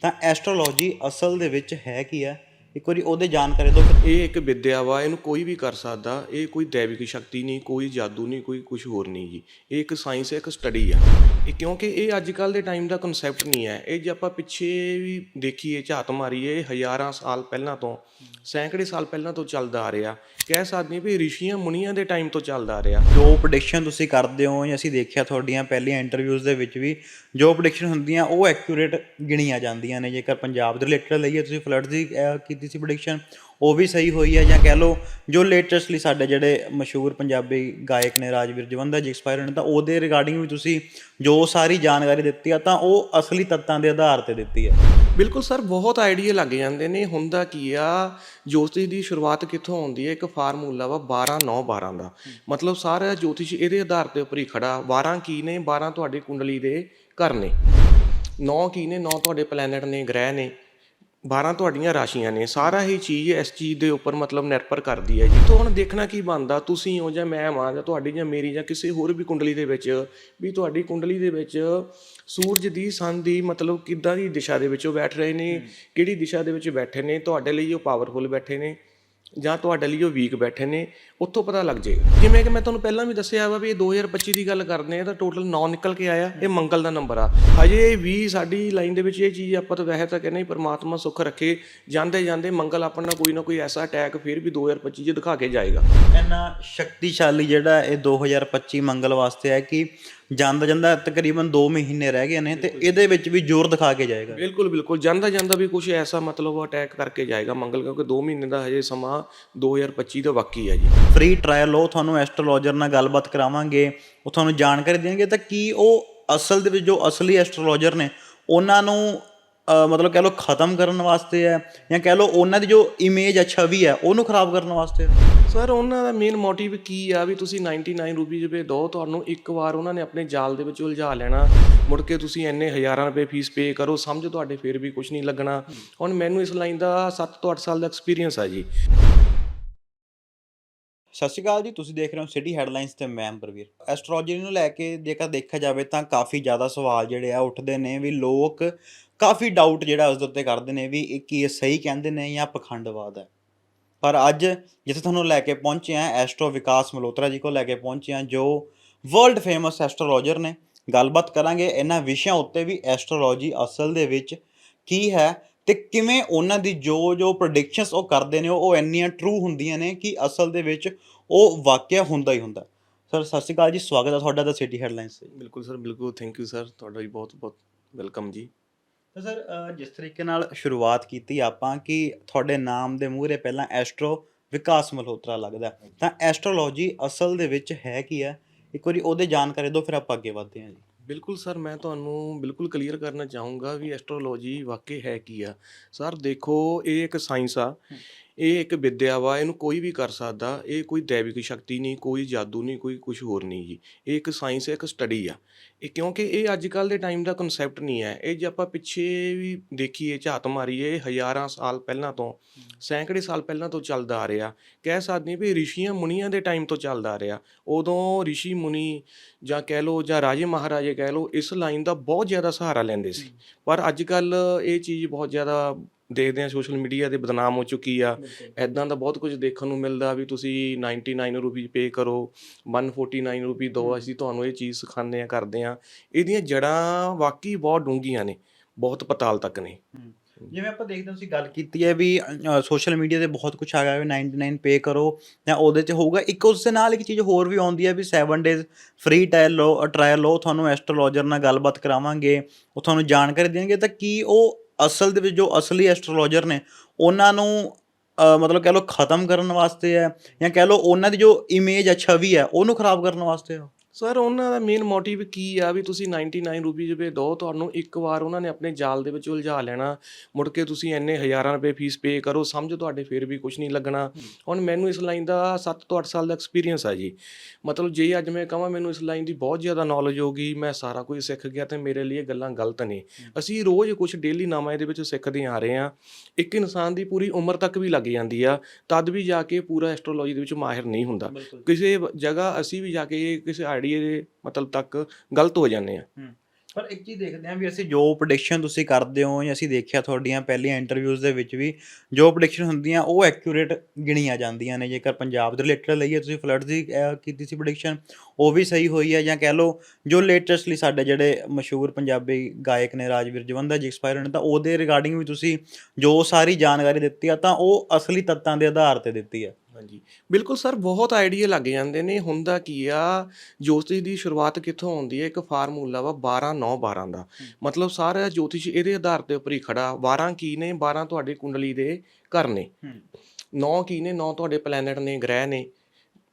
ਤਾਂ ਐਸਟ੍ਰੋਲੋਜੀ ਅਸਲ ਦੇ ਵਿੱਚ ਹੈ ਕੀ ਆ? ਇੱਕ ਵਾਰੀ ਉਹਦੇ ਜਾਣਕਾਰੀ ਤੋਂ ਇਹ ਇੱਕ ਵਿਦਿਆ ਵਾ, ਇਹਨੂੰ ਕੋਈ ਵੀ ਕਰ ਸਕਦਾ। ਇਹ ਕੋਈ ਦੈਵਿਕ ਸ਼ਕਤੀ ਨਹੀਂ, ਕੋਈ ਜਾਦੂ ਨਹੀਂ, ਕੋਈ ਕੁਝ ਹੋਰ ਨਹੀਂ ਜੀ। ਇਹ ਇੱਕ ਸਾਇੰਸ ਹੈ ਇੱਕ ਸਟੱਡੀ ਆ। ਇਹ ਕਿਉਂਕਿ ਇਹ ਅੱਜ ਕੱਲ ਦੇ ਟਾਈਮ ਦਾ ਕਨਸੈਪਟ ਨਹੀਂ ਹੈ। ਇਹ ਜੇ ਆਪਾਂ ਪਿੱਛੇ ਵੀ ਦੇਖੀਏ, ਝਾਤ ਮਾਰੀਏ, ਇਹ ਹਜ਼ਾਰਾਂ ਸਾਲ ਪਹਿਲਾਂ ਤੋਂ, ਸੈਂਕੜੇ ਸਾਲ ਪਹਿਲਾਂ ਤੋਂ ਚੱਲਦਾ ਆ ਰਿਹਾ। ਕਹਿ ਸਕਦੇ ਹਾਂ ਵੀ ਰਿਸ਼ੀਆਂ ਮੁਨੀਆਂ ਦੇ ਟਾਈਮ ਤੋਂ ਚੱਲਦਾ ਆ ਰਿਹਾ। ਜੋ ਪ੍ਰੈਡਿਕਸ਼ਨ ਤੁਸੀਂ ਕਰਦੇ ਹੋ ਜਾਂ ਅਸੀਂ ਦੇਖਿਆ ਤੁਹਾਡੀਆਂ ਪਹਿਲੀਆਂ ਇੰਟਰਵਿਊਜ਼ ਦੇ ਵਿੱਚ ਵੀ, ਜੋ ਪ੍ਰੈਡਿਕਸ਼ਨ ਹੁੰਦੀਆਂ ਉਹ ਐਕੂਰੇਟ ਗਿਣੀਆਂ ਜਾਂਦੀਆਂ ਨੇ। ਜੇਕਰ ਪੰਜਾਬ ਦੇ ਰਿਲੇਟਡ ਲਈਏ, ਤੁਸੀਂ ਫਲੱਡ ਦੀ ਕੀਤੀ ਸੀ ਪ੍ਰੈਡਿਕਸ਼ਨ ਉਹ ਵੀ ਸਹੀ ਹੋਈ ਹੈ ਜਾਂ ਕਹਿ ਲਓ ਜੋ ਲੇਟੈਸਟਲੀ ਸਾਡੇ ਜਿਹੜੇ ਮਸ਼ਹੂਰ ਪੰਜਾਬੀ ਗਾਇਕ ਨੇ ਰਾਜਵੀਰ ਜਵੰਦਾ ਜੀ ਐਕਸਪਾਇਰ ਨੇ ਤਾਂ ਉਹਦੇ ਰਿਗਾਰਡਿੰਗ ਵੀ ਤੁਸੀਂ ਜੋ ਸਾਰੀ ਜਾਣਕਾਰੀ ਦਿੱਤੀ ਆ ਤਾਂ ਉਹ ਅਸਲੀ ਤੱਤਾਂ ਦੇ ਆਧਾਰ ਤੇ ਦਿੱਤੀ ਹੈ। ਬਿਲਕੁਲ ਸਰ, ਬਹੁਤ ਆਈਡੀਆ ਲੱਗ ਜਾਂਦੇ ਨੇ। ਹੁੰਦਾ ਕੀ ਆ? ਜੋਤਿਸ਼ ਦੀ ਸ਼ੁਰੂਆਤ ਕਿੱਥੋਂ ਹੁੰਦੀ ਹੈ? ਇੱਕ ਫਾਰਮੂਲਾ ਵਾ 12 9 12 ਦਾ। ਮਤਲਬ ਸਾਰਾ ਜੋਤਿਸ਼ ਇਹਦੇ ਆਧਾਰ ਤੇ ਉੱਪਰ ਹੀ ਖੜਾ। 12 ਕੀ ਨੇ? 12 ਤੁਹਾਡੀ ਕੁੰਡਲੀ ਦੇ ਘਰ ਨੇ। 9 ਕੀ ਨੇ? 9 ਤੁਹਾਡੇ ਪਲੈਨਟ ਨੇ, ਗ੍ਰਹਿ ਨੇ। 12 ਤੁਹਾਡੀਆਂ ਰਾਸ਼ੀਆਂ ਨੇ ਸਾਰਾ ਹੀ ਚੀਜ਼ ਇਸ ਚੀਜ਼ ਦੇ ਉੱਪਰ ਮਤਲਬ ਨਿਰਭਰ ਕਰਦੀ ਹੈ। ਜੀ ਤੋਂ ਹੁਣ ਦੇਖਣਾ ਕੀ ਬਣਦਾ ਤੁਸੀਂ ਹੋ ਜਾਂ ਮੈਂ ਮਾਂ ਜਾਂ ਤੁਹਾਡੀ ਜਾਂ ਮੇਰੀ ਜਾਂ ਕਿਸੇ ਹੋਰ ਵੀ ਕੁੰਡਲੀ ਦੇ ਵਿੱਚ ਵੀ ਤੁਹਾਡੀ ਕੁੰਡਲੀ ਦੇ ਵਿੱਚ ਸੂਰਜ ਦੀ ਸੰਨ ਦੀ ਮਤਲਬ ਕਿੱਦਾਂ ਦੀ ਦਿਸ਼ਾ ਦੇ ਵਿੱਚ ਉਹ ਬੈਠ ਰਹੇ ਨੇ ਕਿਹੜੀ ਦਿਸ਼ਾ ਦੇ ਵਿੱਚ ਬੈਠੇ ਨੇ ਤੁਹਾਡੇ ਲਈ ਉਹ ਪਾਵਰਫੁਲ ਬੈਠੇ ਨੇ ਜਾਂ ਤੁਹਾਡੇ ਲਈ ਉਹ ਵੀਕ ਬੈਠੇ ਨੇ। ਉੱਥੋਂ ਪਤਾ ਲੱਗ ਜਾਏਗਾ ਜਿਵੇਂ ਕਿ ਮੈਂ ਤੁਹਾਨੂੰ ਪਹਿਲਾਂ ਵੀ ਦੱਸਿਆ ਵਾ ਵੀ ਇਹ 2025 ਦੀ ਗੱਲ ਕਰਦੇ ਆ ਤਾਂ ਟੋਟਲ 9 ਨਿਕਲ ਕੇ ਆਇਆ ਇਹ ਮੰਗਲ ਦਾ ਨੰਬਰ ਆ। ਹਜੇ ਵੀ ਸਾਡੀ ਲਾਈਨ ਦੇ ਵਿੱਚ ਇਹ ਚੀਜ਼ ਆਪਾਂ ਤਾਂ ਵੈਸੇ ਤਾਂ ਕਹਿੰਦੇ ਪ੍ਰਮਾਤਮਾ ਸੁੱਖ ਰੱਖੇ ਜਾਂਦੇ ਜਾਂਦੇ ਮੰਗਲ ਆਪਣਾ ਕੋਈ ਨਾ ਕੋਈ ਐਸਾ ਅਟੈਕ ਫਿਰ ਵੀ 2025 ਚ ਦਿਖਾ ਕੇ ਜਾਏਗਾ। ਇੰਨਾ ਸ਼ਕਤੀਸ਼ਾਲੀ ਜਿਹੜਾ ਇਹ 2025 ਮੰਗਲ ਵਾਸਤੇ ਹੈ ਕਿ ਜਾਂਦਾ ਜਾਂਦਾ ਤਕਰੀਬਨ 2 ਮਹੀਨੇ ਰਹਿ ਗਏ ਨੇ ਤੇ ਇਹਦੇ ਵਿੱਚ ਵੀ ਜ਼ੋਰ ਦਿਖਾ ਕੇ ਜਾਏਗਾ। ਬਿਲਕੁਲ ਬਿਲਕੁਲ। ਜਾਂਦਾ ਜਾਂਦਾ ਵੀ ਕੁਝ ਐਸਾ ਮਤਲਬ ਅਟੈਕ ਕਰਕੇ ਜਾਏਗਾ ਮੰਗਲ ਕਿਉਂਕਿ 2 ਮਹੀਨੇ ਦਾ ਹਜੇ ਸਮਾਂ 2025 ਦਾ ਬਾਕੀ ਹੈ ਜੀ। ਫ੍ਰੀ ਟ੍ਰਾਇਲ ਲਓ ਤੁਹਾਨੂੰ ਐਸਟ੍ਰੋਲੋਜਰ ਨਾਲ ਗੱਲਬਾਤ ਕਰਾਵਾਂਗੇ ਉਹ ਤੁਹਾਨੂੰ ਜਾਣਕਾਰੀ ਦੇਣਗੇ ਤਾਂ ਕੀ ਉਹ ਅਸਲ ਦੇ ਵਿੱਚ ਜੋ ਅਸਲੀ ਐਸਟ੍ਰੋਲੋਜਰ ਨੇ ਉਹਨਾਂ ਨੂੰ ਮਤਲਬ ਕਹਿ ਲਓ ਖਤਮ ਕਰਨ ਵਾਸਤੇ ਹੈ ਜਾਂ ਕਹਿ ਲਓ ਉਹਨਾਂ ਦੀ ਜੋ ਇਮੇਜ ਹੈ ਛਵੀ ਹੈ ਉਹਨੂੰ ਖਰਾਬ ਕਰਨ ਵਾਸਤੇ ਸਰ ਉਹਨਾਂ ਦਾ ਮੇਨ ਮੋਟਿਵ ਕੀ ਆ ਵੀ ਤੁਸੀਂ 99 ਰੁਪਏ ਰੁਪਏ ਦੋ ਤੁਹਾਨੂੰ ਇੱਕ ਵਾਰ ਉਹਨਾਂ ਨੇ ਆਪਣੇ ਜਾਲ ਦੇ ਵਿੱਚ ਉਲਝਾ ਲੈਣਾ ਮੁੜ ਕੇ ਤੁਸੀਂ ਇੰਨੇ ਹਜ਼ਾਰਾਂ ਰੁਪਏ ਫੀਸ ਪੇ ਕਰੋ ਸਮਝ ਤੁਹਾਡੇ ਫਿਰ ਵੀ ਕੁਝ ਨਹੀਂ ਲੱਗਣਾ। ਹੁਣ ਮੈਨੂੰ ਇਸ ਲਾਈਨ ਦਾ 7 ਤੋਂ 8 ਸਾਲ ਦਾ ਐਕਸਪੀਰੀਅੰਸ ਆ ਜੀ। ਸਤਿ ਸ਼੍ਰੀ ਅਕਾਲ ਜੀ, ਤੁਸੀਂ ਦੇਖ ਰਹੇ ਹੋ ਸਿਟੀ ਹੈਡਲਾਈਨਸ ਤੇ ਮੈਂ ਪ੍ਰਵੀਰ। ਐਸਟ੍ਰੋਲੋਜੀ ਨੂੰ ਲੈ ਕੇ ਜੇਕਰ ਦੇਖਿਆ ਜਾਵੇ ਤਾਂ ਕਾਫੀ ਜ਼ਿਆਦਾ ਸਵਾਲ ਜਿਹੜੇ ਆ ਉੱਠਦੇ ਨੇ ਵੀ ਲੋਕ ਕਾਫੀ ਡਾਊਟ ਜਿਹੜਾ ਉਸ ਦੇ ਉੱਤੇ ਕਰਦੇ ਨੇ ਵੀ ਇਹ ਕੀ ਇਹ ਸਹੀ ਕਹਿੰਦੇ ਨੇ ਜਾਂ ਪਖੰਡਵਾਦ ਹੈ। ਪਰ ਅੱਜ ਜਿੱਥੇ ਤੁਹਾਨੂੰ ਲੈ ਕੇ ਪਹੁੰਚੇ ਆ ਐਸਟ੍ਰੋ ਵਿਕਾਸ ਮਲਹੋਤਰਾ ਜੀ ਕੋਲ ਲੈ ਕੇ ਪਹੁੰਚੇ ਆ ਜੋ ਵਰਲਡ ਫੇਮਸ ਐਸਟ੍ਰੋਲੋਜਰ ਨੇ। ਗੱਲਬਾਤ ਕਰਾਂਗੇ ਇਹਨਾਂ ਵਿਸ਼ਿਆਂ ਉੱਤੇ ਵੀ ਐਸਟ੍ਰੋਲੋਜੀ ਅਸਲ ਦੇ ਵਿੱਚ ਕੀ ਹੈ ਤੇ ਕਿਵੇਂ ਉਹਨਾਂ ਦੀ ਜੋ ਜੋ ਪ੍ਰੈਡਿਕਸ਼ਨਸ ਉਹ ਕਰਦੇ ਨੇ ਉਹ ਇੰਨੀਆਂ ਟਰੂ ਹੁੰਦੀਆਂ ਨੇ ਕਿ ਅਸਲ ਦੇ ਵਿੱਚ ਉਹ ਵਾਕਿਆ ਹੁੰਦਾ ਹੀ ਹੁੰਦਾ। ਸਰ ਸਤਿ ਸ਼੍ਰੀ ਅਕਾਲ ਜੀ ਸਵਾਗਤ ਹੈ ਤੁਹਾਡਾ ਦਾ ਸਿਟੀ ਹੈਡਲਾਈਨਸ ਤੇ। ਬਿਲਕੁਲ ਸਰ ਬਿਲਕੁਲ ਥੈਂਕ ਯੂ ਸਰ ਤੁਹਾਡਾ ਵੀ ਬਹੁਤ ਬਹੁਤ ਵੈਲਕਮ ਜੀ। ਤਾਂ ਸਰ ਜਿਸ ਤਰੀਕੇ ਨਾਲ ਸ਼ੁਰੂਆਤ ਕੀਤੀ ਆਪਾਂ ਕਿ ਤੁਹਾਡੇ ਨਾਮ ਦੇ ਮੂਹਰੇ ਪਹਿਲਾਂ ਐਸਟ੍ਰੋ ਵਿਕਾਸ ਮਲਹੋਤਰਾ ਲੱਗਦਾ। ਤਾਂ ਐਸਟ੍ਰੋਲੋਜੀ ਅਸਲ ਦੇ ਵਿੱਚ ਹੈ ਕੀ ਹੈ? ਇੱਕ ਵਾਰੀ ਉਹਦੇ ਜਾਣਕਾਰੀ ਦਿਓ ਫਿਰ ਆਪਾਂ ਅੱਗੇ ਵਧਦੇ ਹਾਂ ਜੀ। ਬਿਲਕੁਲ ਸਰ, ਮੈਂ ਤੁਹਾਨੂੰ ਬਿਲਕੁਲ ਕਲੀਅਰ ਕਰਨਾ ਚਾਹੂੰਗਾ ਵੀ ਐਸਟ੍ਰੋਲੋਜੀ ਵਾਕਈ ਹੈ ਕੀ ਆ। ਸਰ, ਦੇਖੋ, ਇਹ ਇੱਕ ਸਾਇੰਸ ਆ। ਇਹ ਇੱਕ ਵਿਦਿਆ ਵਾ ਇਹਨੂੰ ਕੋਈ ਵੀ ਕਰ ਸਕਦਾ ਇਹ ਕੋਈ ਦੈਵਿਕ ਸ਼ਕਤੀ ਨਹੀਂ ਕੋਈ ਜਾਦੂ ਨਹੀਂ ਕੋਈ ਕੁਝ ਹੋਰ ਨਹੀਂ ਜੀ। ਇਹ ਇੱਕ ਸਾਇੰਸ ਹੈ ਇੱਕ ਸਟੱਡੀ ਆ। ਇਹ ਕਿਉਂਕਿ ਇਹ ਅੱਜ ਕੱਲ ਦੇ ਟਾਈਮ ਦਾ ਕਨਸੈਪਟ ਨਹੀਂ ਹੈ। ਇਹ ਜੇ ਆਪਾਂ ਪਿੱਛੇ ਵੀ ਦੇਖੀਏ ਝਾਤ ਮਾਰੀਏ ਇਹ ਹਜ਼ਾਰਾਂ ਸਾਲ ਪਹਿਲਾਂ ਤੋਂ ਸੈਂਕੜੇ ਸਾਲ ਪਹਿਲਾਂ ਤੋਂ ਚੱਲਦਾ ਆ ਰਿਹਾ। ਕਹਿ ਸਕਦੇ ਵੀ ਰਿਸ਼ੀਆਂ ਮੁਨੀਆਂ ਦੇ ਟਾਈਮ ਤੋਂ ਚੱਲਦਾ ਆ ਰਿਹਾ। ਉਦੋਂ ਰਿਸ਼ੀ ਮੁਨੀ ਜਾਂ ਕਹਿ ਲਓ ਜਾਂ ਰਾਜੇ ਮਹਾਰਾਜੇ ਕਹਿ ਲਓ ਇਸ ਲਾਈਨ ਦਾ ਬਹੁਤ ਜ਼ਿਆਦਾ ਸਹਾਰਾ ਲੈਂਦੇ ਸੀ। ਪਰ ਅੱਜ ਕੱਲ ਇਹ ਚੀਜ਼ ਬਹੁਤ ਜ਼ਿਆਦਾ ਦੇਖਦੇ ਆ ਸੋਸ਼ਲ ਮੀਡੀਆ ਤੇ ਬਦਨਾਮ ਹੋ ਚੁੱਕੀ ਆ। ਐਦਾਂ ਦਾ ਬਹੁਤ ਕੁਝ ਦੇਖਣ ਨੂੰ ਮਿਲਦਾ ਵੀ ਤੁਸੀਂ 99 ਰੁਪਏ ਪੇ ਕਰੋ 149 ਰੁਪਏ ਦੋ ਅਸੀਂ ਤੁਹਾਨੂੰ ਇਹ ਚੀਜ਼ ਸਿਖਾਉਂਦੇ ਆ ਕਰਦੇ ਆ ਇਹਦੀਆਂ ਜੜਾਂ ਵਾਕਈ ਬਹੁਤ ਡੂੰਘੀਆਂ ਨੇ ਬਹੁਤ ਪਤਾਲ ਤੱਕ ਨੇ। ਜਿਵੇਂ ਆਪਾਂ ਦੇਖਦੇ ਹਾਂ ਤੁਸੀਂ ਗੱਲ ਕੀਤੀ ਹੈ ਵੀ ਸੋਸ਼ਲ ਮੀਡੀਆ ਤੇ ਬਹੁਤ ਕੁਝ ਆ ਗਿਆ ਵੀ 99 ਪੇ ਕਰੋ ਜਾਂ ਉਹਦੇ 'ਚ ਹੋਊਗਾ ਇੱਕ ਉਸ ਦੇ ਨਾਲ ਇੱਕ ਚੀਜ਼ ਹੋਰ ਵੀ ਆਉਂਦੀ ਹੈ ਵੀ 7 ਡੇਜ਼ ਫ੍ਰੀ ਟ੍ਰਾਇਲ ਲਓ ਟ੍ਰਾਇਲ ਲਓ ਤੁਹਾਨੂੰ ਐਸਟ੍ਰੋਲੋਜਰ ਨਾਲ ਗੱਲਬਾਤ ਕਰਾਵਾਂਗੇ ਉਹ ਤੁਹਾਨੂੰ ਜਾਣਕਾਰੀ ਦੇਣਗੇ ਤਾਂ ਕੀ ਉਹ ਅਸਲ ਦੇ ਵਿੱਚ ਜੋ ਅਸਲੀ ਐਸਟ੍ਰੋਲੋਜਰ ਨੇ, ਉਹਨਾਂ ਨੂੰ ਮਤਲਬ ਕਹਿ ਲਓ ਖਤਮ ਕਰਨ ਵਾਸਤੇ ਹੈ ਜਾਂ ਕਹਿ ਲਓ ਉਹਨਾਂ ਦੀ ਜੋ ਇਮੇਜ ਹੈ, ਛਵੀ ਹੈ, ਉਹਨੂੰ ਖਰਾਬ ਕਰਨ ਵਾਸਤੇ ਹੈ। ਸਰ ਉਹਨਾਂ ਦਾ ਮੇਨ ਮੋਟਿਵ ਕੀ ਆ ਵੀ ਤੁਸੀਂ 99 ਰੁਪਏ ਰੁਪਏ ਦੋ ਤੁਹਾਨੂੰ ਇੱਕ ਵਾਰ ਉਹਨਾਂ ਨੇ ਆਪਣੇ ਜਾਲ ਦੇ ਵਿੱਚ ਉਲਝਾ ਲੈਣਾ। ਮੁੜ ਕੇ ਤੁਸੀਂ ਇੰਨੇ ਹਜ਼ਾਰਾਂ ਰੁਪਏ ਫੀਸ ਪੇ ਕਰੋ ਸਮਝ ਤੁਹਾਡੇ ਫਿਰ ਵੀ ਕੁਝ ਨਹੀਂ ਲੱਗਣਾ। ਹੁਣ ਮੈਨੂੰ ਇਸ ਲਾਈਨ ਦਾ 7 ਤੋਂ 8 ਸਾਲ ਦਾ ਐਕਸਪੀਰੀਅੰਸ ਆ ਜੀ। ਮਤਲਬ ਜੇ ਅੱਜ ਮੈਂ ਕਹਾਂ ਮੈਨੂੰ ਇਸ ਲਾਈਨ ਦੀ ਬਹੁਤ ਜ਼ਿਆਦਾ ਨੌਲੇਜ ਹੋ ਗਈ ਮੈਂ ਸਾਰਾ ਕੁਝ ਸਿੱਖ ਗਿਆ ਤੇ ਮੇਰੇ ਲਈ ਇਹ ਗੱਲਾਂ ਗਲਤ ਨੇ। ਅਸੀਂ ਰੋਜ਼ ਕੁਝ ਡੇਲੀ ਨਾਮਾ ਇਹਦੇ ਵਿੱਚ ਸਿੱਖਦੇ ਆ ਰਹੇ ਆ ਇੱਕ ਇਨਸਾਨ ਦੀ ਪੂਰੀ ਉਮਰ ਤੱਕ ਵੀ ਲੱਗ ਜਾਂਦੀ ਆ ਤਦ ਵੀ ਜਾ ਕੇ ਪੂਰਾ ਐਸਟ੍ਰੋਲੋਜੀ ਦੇ ਵਿੱਚ ਮਾਹਿਰ ਨਹੀਂ ਹੁੰਦਾ। ਕਿਸੇ ਜਗ੍ਹਾ ਅਸੀਂ ਵੀ ਜਾ ਕੇ ਕਿਸੇ ਆਈਡੀਏ ਦੇ ਮਤਲਬ ਤੱਕ ਗਲਤ ਹੋ ਜਾਂਦੇ ਆ। ਪਰ ਇੱਕ ਚੀਜ਼ ਦੇਖਦੇ ਹਾਂ ਵੀ ਅਸੀਂ ਜੋ ਪ੍ਰੈਡਿਕਸ਼ਨ ਤੁਸੀਂ ਕਰਦੇ ਹੋ ਜਾਂ ਅਸੀਂ ਦੇਖਿਆ ਤੁਹਾਡੀਆਂ ਪਹਿਲੀਆਂ ਇੰਟਰਵਿਊਜ਼ ਦੇ ਵਿੱਚ ਵੀ ਜੋ ਪ੍ਰੈਡਿਕਸ਼ਨ ਹੁੰਦੀਆਂ ਉਹ ਐਕਿਊਰੇਟ ਗਿਣੀਆਂ ਜਾਂਦੀਆਂ ਨੇ। ਜੇਕਰ ਪੰਜਾਬ ਦੇ ਰਿਲੇਟਡ ਲਈਏ, ਤੁਸੀਂ ਫਲੱਡ ਦੀ ਕੀਤੀ ਸੀ ਪ੍ਰੈਡਿਕਸ਼ਨ ਉਹ ਵੀ ਸਹੀ ਹੋਈ ਹੈ ਜਾਂ ਕਹਿ ਲਓ ਜੋ ਲੇਟੈਸਟਲੀ ਸਾਡੇ ਜਿਹੜੇ ਮਸ਼ਹੂਰ ਪੰਜਾਬੀ ਗਾਇਕ ਨੇ ਰਾਜਵੀਰ ਜਵੰਦਾ ਜੀ ਐਕਸਪਾਇਰ ਹੋਣੇ ਤਾਂ ਉਹਦੇ ਰਿਗਾਰਡਿੰਗ ਵੀ ਤੁਸੀਂ ਜੋ ਸਾਰੀ ਜਾਣਕਾਰੀ ਦਿੱਤੀ ਆ, ਤਾਂ ਉਹ ਅਸਲੀ ਤੱਤਾਂ ਦੇ ਆਧਾਰ ਤੇ ਦਿੱਤੀ ਆ। ਹਾਂਜੀ। ਬਿਲਕੁਲ ਸਰ ਬਹੁਤ ਆਈਡੀਆ ਲੱਗ ਜਾਂਦੇ ਨੇ। ਹੁੰਦਾ ਕੀ ਆ ਜੋਤਿਸ਼ ਦੀ ਸ਼ੁਰੂਆਤ ਕਿੱਥੋਂ ਹੁੰਦੀ ਹੈ? ਇੱਕ ਫਾਰਮੂਲਾ ਵਾ 12 9 12 ਦਾ। ਮਤਲਬ ਸਾਰਾ ਜੋਤਿਸ਼ ਇਹਦੇ ਆਧਾਰ ਤੇ ਉੱਪਰ ਹੀ ਖੜਾ। 12 ਕੀ ਨੇ? 12 ਤੁਹਾਡੀ ਕੁੰਡਲੀ ਦੇ ਘਰ ਨੇ। 9 ਕੀ ਨੇ? 9 ਤੁਹਾਡੇ ਪਲੈਨਟ ਨੇ ਗ੍ਰਹਿ ਨੇ।